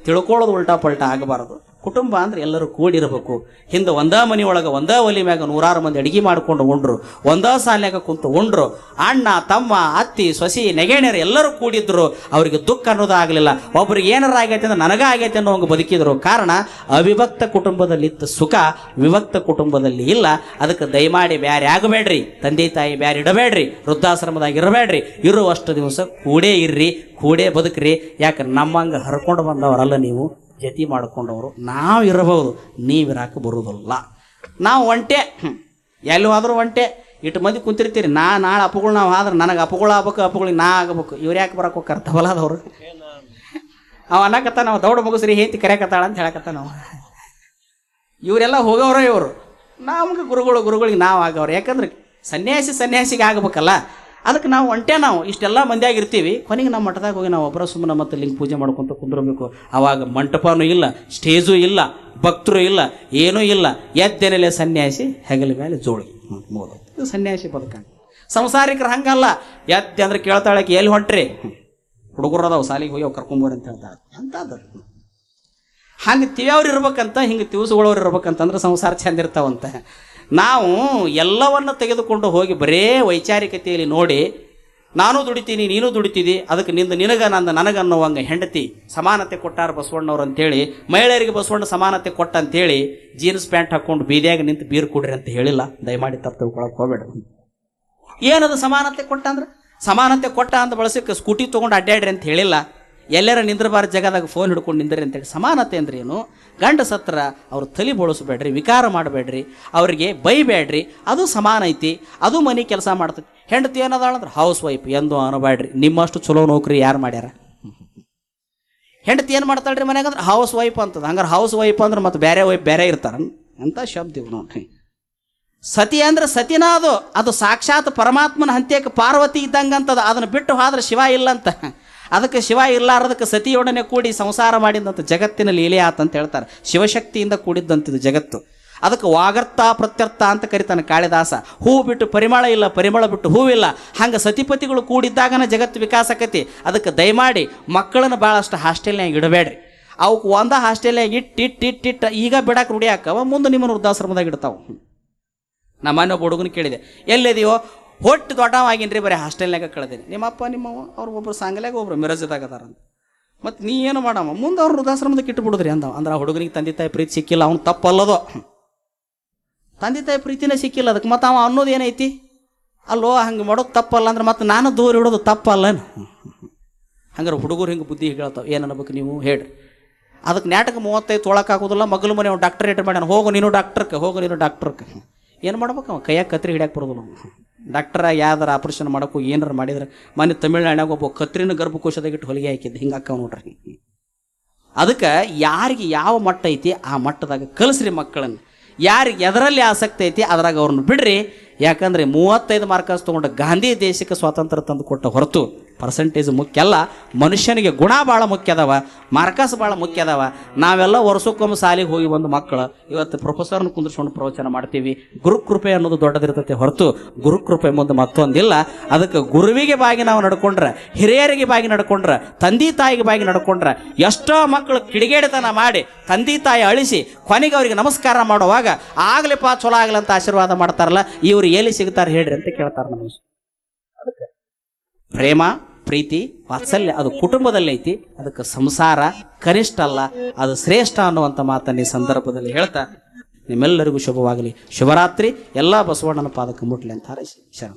ತಿಳ್ಕೊಳ್ಳೋದು ಉಲ್ಟಾ ಪಲ್ಟಾ ಆಗಬಾರದು. ಕುಟುಂಬ ಅಂದ್ರೆ ಎಲ್ಲರೂ ಕೂಡಿರಬೇಕು. ಹಿಂದೆ ಒಂದೇ ಮನೆ ಒಳಗೆ ಒಂದೇ ಒಲಿ ಮ್ಯಾಗ ನೂರಾರು ಮಂದಿ ಅಡಿಗೆ ಮಾಡ್ಕೊಂಡು ಉಂಡ್ರು. ಒಂದೇ ಸಾಲ್ಯಾಗ ಕುಂತು ಉಂಡ್ರು. ಅಣ್ಣ, ತಮ್ಮ, ಅತ್ತಿ, ಸೊಸಿ, ನೆಗೆಣ್ಯರು ಎಲ್ಲರೂ ಕೂಡಿದ್ರು. ಅವರಿಗೆ ದುಃಖ ಅನ್ನೋದು ಆಗಲಿಲ್ಲ. ಒಬ್ರಿಗೆ ಏನಾರ ಆಗೈತೆ ಅಂದ್ರೆ ನನಗ ಆಗೈತೆ ಅನ್ನೋ ಹಂಗೆ ಬದುಕಿದ್ರು. ಕಾರಣ ಅವಿಭಕ್ತ ಕುಟುಂಬದಲ್ಲಿ ಇದ್ದ ಸುಖ ವಿಭಕ್ತ ಕುಟುಂಬದಲ್ಲಿ ಇಲ್ಲ. ಅದಕ್ಕೆ ದಯಮಾಡಿ ಬ್ಯಾರೆ ಆಗಬೇಡ್ರಿ. ತಂದೆ, ತಾಯಿ ಬ್ಯಾರೆ ಇಡಬೇಡ್ರಿ. ವೃದ್ಧಾಶ್ರಮದಾಗ ಇರಬೇಡ್ರಿ. ಇರುವಷ್ಟು ದಿವಸ ಕೂಡೇ ಇರ್ರಿ, ಕೂಡೇ ಬದುಕ್ರಿ. ಯಾಕೆ ನಮ್ಮಂಗೆ ಹರ್ಕೊಂಡು ಬಂದವರಲ್ಲ ನೀವು? ಜತಿ ಮಾಡಿಕೊಂಡವರು ನಾವು ಇರಬಹುದು, ನೀವು ಇರಾಕ ಬರುವುದಿಲ್ಲ. ನಾವು ಒಂಟೆ ಎಲ್ಲೂ ಹೋದ್ರೂ ಒಂಟೆ ಇಟ್ಟು ಮಂದಿ ಕುಂತಿರ್ತೀರಿ, ನಾ ನಾಳೆ ಅಪ್ಪಗಳು ನಾವು ಆದ್ರೆ ನನಗೆ ಅಪ್ಪಗಳು ಆಗ್ಬೇಕು ಅಪ್ಪಗಳಿಗೆ ನಾ ಆಗಬೇಕು, ಇವ್ರು ಯಾಕೆ ಬರಕ್ಕೆ ಕರ್ತವಲ್ಲ ತಬಲಾದವ್ರು ಅವ ಅನ್ನಕತ್ತ ನಾವು, ದೌಡ ಮುಗಿಸ್ರಿ ಹೇಂತಿ ಕರೆಯಕತ್ತಾಳ ಅಂತ ಹೇಳಕತ್ತ ನಾವು. ಇವರೆಲ್ಲ ಹೋಗೋರ ಇವರು. ನಮ್ಗೆ ಗುರುಗಳು, ಗುರುಗಳಿಗೆ ನಾವು ಆಗವ್ರು. ಯಾಕಂದ್ರೆ ಸನ್ಯಾಸಿ ಸನ್ಯಾಸಿಗೆ ಆಗಬೇಕಲ್ಲ. ಅದಕ್ಕೆ ನಾವು ಒಂಟೆ ನಾವು, ಇಷ್ಟೆಲ್ಲ ಮಂದಿಯಾಗಿ ಇರ್ತೀವಿ ಕೊನೆಗೆ ನಮ್ಮ ಮಠದಾಗ ಹೋಗಿ ನಾವು ಒಬ್ಬರ ಸುಮ್ಮನೆ ಮತ್ತೆ ಲಿಂಗ ಪೂಜೆ ಮಾಡ್ಕೊಂತ ಕುಂದ್ರಬೇಕು. ಆವಾಗ ಮಂಟಪನೂ ಇಲ್ಲ, ಸ್ಟೇಜು ಇಲ್ಲ, ಭಕ್ತರು ಇಲ್ಲ, ಏನೂ ಇಲ್ಲ. ಎದ್ದೆನೆಲೆ ಸನ್ಯಾಸಿ ಹೆಗಲ ಮೇಲೆ ಜೋಳಿ ಮೂಲ. ಇದು ಸನ್ಯಾಸಿ ಬದುಕ ಸಂಸಾರಿಕರು ಹಂಗಲ್ಲ. ಎದ್ದೆ ಅಂದ್ರೆ ಕೇಳ್ತಾಳಕ್ಕೆ ಎಲ್ಲಿ ಹೊಂಟ್ರಿ? ಹುಡುಗರು ಅದಾವ, ಸಾಲಿಗೆ ಹೋಗಿ ಅವ್ರು ಕರ್ಕೊಂಬೋರಿ ಅಂತ ಹೇಳ್ತಾರೆ. ಅಂತ ಹಂಗೆ ತಿವ್ಯವ್ರು ಇರ್ಬೇಕಂತ, ಹಿಂಗೆ ತಿಳಿಸುಗಳವ್ರು ಇರ್ಬೇಕಂತಂದ್ರೆ ಸಂಸಾರ ಚಂದ ಇರ್ತಾವಂತ. ನಾವು ಎಲ್ಲವನ್ನು ತೆಗೆದುಕೊಂಡು ಹೋಗಿ ಬರೇ ವೈಚಾರಿಕತೆಯಲ್ಲಿ ನೋಡಿ, ನಾನು ದುಡಿತೀನಿ, ನೀನು ದುಡಿತಿದಿ, ಅದಕ್ಕೆ ನಿಂದ ನಿನಗ, ನಂದು ನನಗನ್ನುವಂಗೆ ಹೆಂಡತಿ ಸಮಾನತೆ ಕೊಟ್ಟಾರ ಬಸವಣ್ಣವ್ರು ಅಂತೇಳಿ ಮಹಿಳೆಯರಿಗೆ ಬಸವಣ್ಣ ಸಮಾನತೆ ಕೊಟ್ಟ ಅಂತೇಳಿ ಜೀನ್ಸ್ ಪ್ಯಾಂಟ್ ಹಾಕ್ಕೊಂಡು ಬೀದಿಯಾಗ ನಿಂತು ಬೀರು ಕೊಡ್ರಿ ಅಂತ ಹೇಳಿಲ್ಲ. ದಯಮಾಡಿ ತಪ್ಪು ತಿಳ್ಕೊಳಕ್ಕೆ ಹೋಗಬೇಡ ಏನದು ಸಮಾನತೆ ಕೊಟ್ಟ ಅಂದ್ರೆ ಸಮಾನತೆ ಕೊಟ್ಟ ಅಂತ ಬಳಸಕ್ಕೆ ಸ್ಕೂಟಿ ತೊಗೊಂಡು ಅಡ್ಡಾಡ್ರಿ ಅಂತ ಹೇಳಿಲ್ಲ. ಎಲ್ಲರ ನಿಂದ್ರಬಾರ ಜಗದಾಗ ಫೋನ್ ಹಿಡ್ಕೊಂಡು ನಿಂದ್ರಿ ಅಂತೇಳಿ ಸಮಾನತೆ ಅಂದ್ರೆ ಏನು? ಗಂಡ ಸತ್ರ ಅವ್ರು ತಲೆ ಬೋಳಿಸ್ಬೇಡ್ರಿ, ವಿಕಾರ ಮಾಡಬೇಡ್ರಿ, ಅವರಿಗೆ ಬೈಬೇಡ್ರಿ ಅದು ಸಮಾನ ಐತಿ, ಅದು ಮನೆ ಕೆಲಸ ಮಾಡ್ತೈತಿ. ಹೆಂಡತಿ ಅಂದ್ರೆ ಹೌಸ್ ವೈಫ್ ಎಂದು ಅನ್ನಬೇಡ್ರಿ ನಿಮ್ಮಷ್ಟು ಚಲೋ ನೌಕರಿ ಯಾರು ಮಾಡ್ಯಾರ? ಹೆಂಡತಿ ಏನು ಮಾಡ್ತಾಳ್ರಿ ಮನ್ಯಾಗ ಅಂದ್ರೆ ಹೌಸ್ ವೈಫ್ ಅಂತದ. ಹಂಗಾರೆ ಹೌಸ್ ವೈಫ್ ಅಂದ್ರೆ ಮತ್ತೆ ಬೇರೆ ವೈಫ್ ಬೇರೆ ಇರ್ತಾರ. ಅಂತ ಶಬ್ದ ಇವು ನೋಡ್ರಿ. ಸತಿ ಅಂದ್ರೆ ಸತಿನ ಅದು ಅದು ಸಾಕ್ಷಾತ್ ಪರಮಾತ್ಮನ ಹಂತ್ಯಕ್ಕೆ ಪಾರ್ವತಿ ಇದ್ದಂಗಂತದ, ಅದನ್ನು ಬಿಟ್ಟು ಹೋದ್ರೆ ಶಿವ ಇಲ್ಲ ಅಂತ ಅದಕ್ಕೆ ಶಿವ ಇಲ್ಲಾರದಕ್ಕೆ ಸತಿಯೊಡನೆ ಕೂಡಿ ಸಂಸಾರ ಮಾಡಿದಂಥ ಜಗತ್ತಿನ ಲೀಲೆ ಆತಂತ ಹೇಳ್ತಾರೆ. ಶಿವಶಕ್ತಿಯಿಂದ ಕೂಡಿದ್ದಂತಿದು ಜಗತ್ತು. ಅದಕ್ಕೆ ವಾಗರ್ಥ ಪ್ರತ್ಯರ್ಥ ಅಂತ ಕರಿತಾನೆ ಕಾಳಿದಾಸ. ಹೂ ಬಿಟ್ಟು ಪರಿಮಳ ಇಲ್ಲ, ಪರಿಮಳ ಬಿಟ್ಟು ಹೂವಿಲ್ಲ ಹಂಗೆ ಸತಿಪತಿಗಳು ಕೂಡಿದ್ದಾಗನ ಜಗತ್ತು ವಿಕಾಸ ಆಕತಿ. ಅದಕ್ಕೆ ದಯಮಾಡಿ ಮಕ್ಕಳನ್ನು ಭಾಳಷ್ಟು ಹಾಸ್ಟೆಲ್ನಾಗ ಇಡಬೇಡ್ರಿ. ಅವಕ್ಕೆ ಒಂದ ಹಾಸ್ಟೆಲ್ನಾಗ ಇಟ್ಟು ಇಟ್ಟು ಇಟ್ಟು ಇಟ್ಟು ಈಗ ಬಿಡಕ್ಕೆ ರೂಢಿ ಹಾಕವ ಮುಂದೆ ನಿಮ್ಮನ್ನು ವೃದ್ಧಾಶ್ರಮದಾಗ ಇಡ್ತಾವೆ. ನಮ್ಮ ಒಬ್ಬ ಹುಡುಗನ ಕೇಳಿದೆ. ಎಲ್ಲಿದೆಯೋ ಹೊಟ್ಟು ದೊಡ್ಡವಾಗಿನ್ರಿ ಬರೀ ಹಾಸ್ಟೆಲ್ನಾಗ ಕಳೆದೀನಿ. ನಿಮ್ಮಪ್ಪ ನಿಮ್ಮವ ಅವ್ರು ಒಬ್ರು ಸಾಂಗಲ್ಯಾಗ ಒಬ್ರು ಮಿರಜದಾಗ ಅದಾರಂತ ಮತ್ತು ನೀ ಏನು ಮಾಡಮ್ಮ ಮುಂದೆ ಅವ್ರು ವೃದ್ಧಾಶ್ರಮದಕ್ಕೆ ಇಟ್ಟು ಬಿಡುದ್ರಿ ಅಂದ ಅಂದ್ರೆ ಆ ಹುಡುಗನಿಗೆ ತಂದೆ ತಾಯಿ ಪ್ರೀತಿ ಸಿಕ್ಕಿಲ್ಲ, ಅವ್ನು ತಪ್ಪಲ್ಲದೋ. ತಂದೆ ತಾಯಿ ಪ್ರೀತಿನೇ ಸಿಕ್ಕಿಲ್ಲ ಅದಕ್ಕೆ ಮತ್ತು ಅವ ಅನ್ನೋದು ಏನೈತಿ? ಅಲ್ಲೋ, ಹಂಗೆ ಮಾಡೋದು ತಪ್ಪಲ್ಲ ಅಂದ್ರೆ ಮತ್ತೆ ನಾನು ದೂರ ಇಡೋದು ತಪ್ಪಲ್ಲ ಹಂಗಾರೆ ಹುಡುಗರು ಹಿಂಗೆ ಬುದ್ಧಿ ಹೇಳ್ತಾವೆ, ಏನು ಅನ್ಬೇಕು ನೀವು? ಹೇಳ್ರಿ ಅದಕ್ಕೆ ನಾಟಕ ಮೂವತ್ತೈದು ತೊಳಕಾಗೋದಿಲ್ಲ ಮಗಲು ಮನೆ ಅವ್ನು ಡಾಕ್ಟರೇಟ್ ಮಾಡ್ಯಾನ. ಹೋಗು ನೀನು ಡಾಕ್ಟ್ರಕ್ಕೆ ಹೋಗು ನೀನು ಡಾಕ್ಟ್ರಕ್ಕೆ ಏನು ಮಾಡ್ಬೇಕು ಅವ? ಕೈಯಾಗ ಕತ್ರಿ ಹಿಡಿಯಕ್ಕೆ ಬರೋದಿಲ್ಲ ಡಾಕ್ಟರ ಯಾವ್ದಾರ ಆಪ್ರೇಷನ್ ಮಾಡೋಕ್ಕೂ ಏನಾರು ಮಾಡಿದ್ರೆ ಮನೆ ತಮಿಳ್ನಾಡಿನಾಗ ಒಬ್ಬ ಕತ್ರಿನ ಗರ್ಭಕೋಶದಾಗಿಟ್ಟು ಹೊಲಿಗೆ ಹಾಕಿದ್ದು. ಹಿಂಗೆ ಅಕ್ಕ ನೋಡ್ರಿ. ಅದಕ್ಕೆ ಯಾರಿಗೆ ಯಾವ ಮಟ್ಟ ಐತಿ ಆ ಮಟ್ಟದಾಗ ಕಲಿಸ್ರಿ ಮಕ್ಕಳನ್ನು. ಯಾರಿಗೆ ಎದರಲ್ಲಿ ಆಸಕ್ತಿ ಐತಿ ಅದ್ರಾಗ ಅವ್ರನ್ನ ಬಿಡ್ರಿ. ಯಾಕಂದ್ರೆ ಮೂವತ್ತೈದು ಮಾರ್ಕಸ್ ತೊಗೊಂಡು ಗಾಂಧಿ ದೇಶಕ್ಕೆ ಸ್ವಾತಂತ್ರ್ಯ ತಂದು ಕೊಟ್ಟ ಹೊರತು ಪರ್ಸೆಂಟೇಜ್ ಮುಖ್ಯ ಅಲ್ಲ, ಮನುಷ್ಯನಿಗೆ ಗುಣ ಭಾಳ ಮುಖ್ಯ ಅದಾವ, ಮಾರ್ಕಸ್ ಭಾಳ ಮುಖ್ಯ ಅದಾವ. ನಾವೆಲ್ಲ ವರ್ಷಕ್ಕೊಮ್ಮೆ ಸಾಲಿಗೆ ಹೋಗಿ ಬಂದು ಮಕ್ಕಳು, ಇವತ್ತು ಪ್ರೊಫೆಸರ್ನ ಕುಂದಿರ್ಸ್ಕೊಂಡು ಪ್ರವಚನ ಮಾಡ್ತೀವಿ. ಗುರುಕೃಪೆ ಅನ್ನೋದು ದೊಡ್ಡದಿರ್ತೈತೆ ಹೊರತು, ಗುರುಕೃಪೆ ಮುಂದೆ ಮತ್ತೊಂದಿಲ್ಲ. ಅದಕ್ಕೆ ಗುರುವಿಗೆ ಬಾಗಿ ನಾವು ನಡ್ಕೊಂಡ್ರೆ, ಹಿರಿಯರಿಗೆ ಬಾಗಿ ನಡ್ಕೊಂಡ್ರೆ, ತಂದೆ ತಾಯಿಗೆ ಬಾಗಿ ನಡ್ಕೊಂಡ್ರೆ, ಎಷ್ಟೋ ಮಕ್ಕಳು ಕಿಡಿಗೇಡಿತನ ಮಾಡಿ, ತಂದೆ ತಾಯಿ ಅಳಿಸಿ, ಕೊನೆಗೆ ಅವರಿಗೆ ನಮಸ್ಕಾರ ಮಾಡುವಾಗ ಆಗ್ಲಿಪ್ಪ ಚಲೋ ಆಗಲಿ ಅಂತ ಆಶೀರ್ವಾದ ಮಾಡ್ತಾರಲ್ಲ, ಇವರು ಎಲ್ಲಿ ಸಿಗ್ತಾರೆ ಹೇಳ್ರಿ ಅಂತ ಕೇಳ್ತಾರೆ ನಮಸ್ಕಾರ ಅದಕ್ಕೆ ಪ್ರೇಮ, ಪ್ರೀತಿ, ವಾತ್ಸಲ್ಯ, ಅದು ಕುಟುಂಬದಲ್ಲಿ ಐತಿ. ಅದಕ್ಕೆ ಸಂಸಾರ ಕನಿಷ್ಠ ಅಲ್ಲ, ಅದು ಶ್ರೇಷ್ಠ ಅನ್ನುವಂಥ ಮಾತನ್ನು ಈ ಸಂದರ್ಭದಲ್ಲಿ ಹೇಳ್ತಾ ನಿಮ್ಮೆಲ್ಲರಿಗೂ ಶುಭವಾಗಲಿ. ಶುಭರಾತ್ರಿ ಎಲ್ಲ ಬಸವಣ್ಣನ ಪಾದಕ್ಕೆ ಮುಟ್ಲಿ ಅಂತ ಹಾರೈಸಿ. ಶರಣ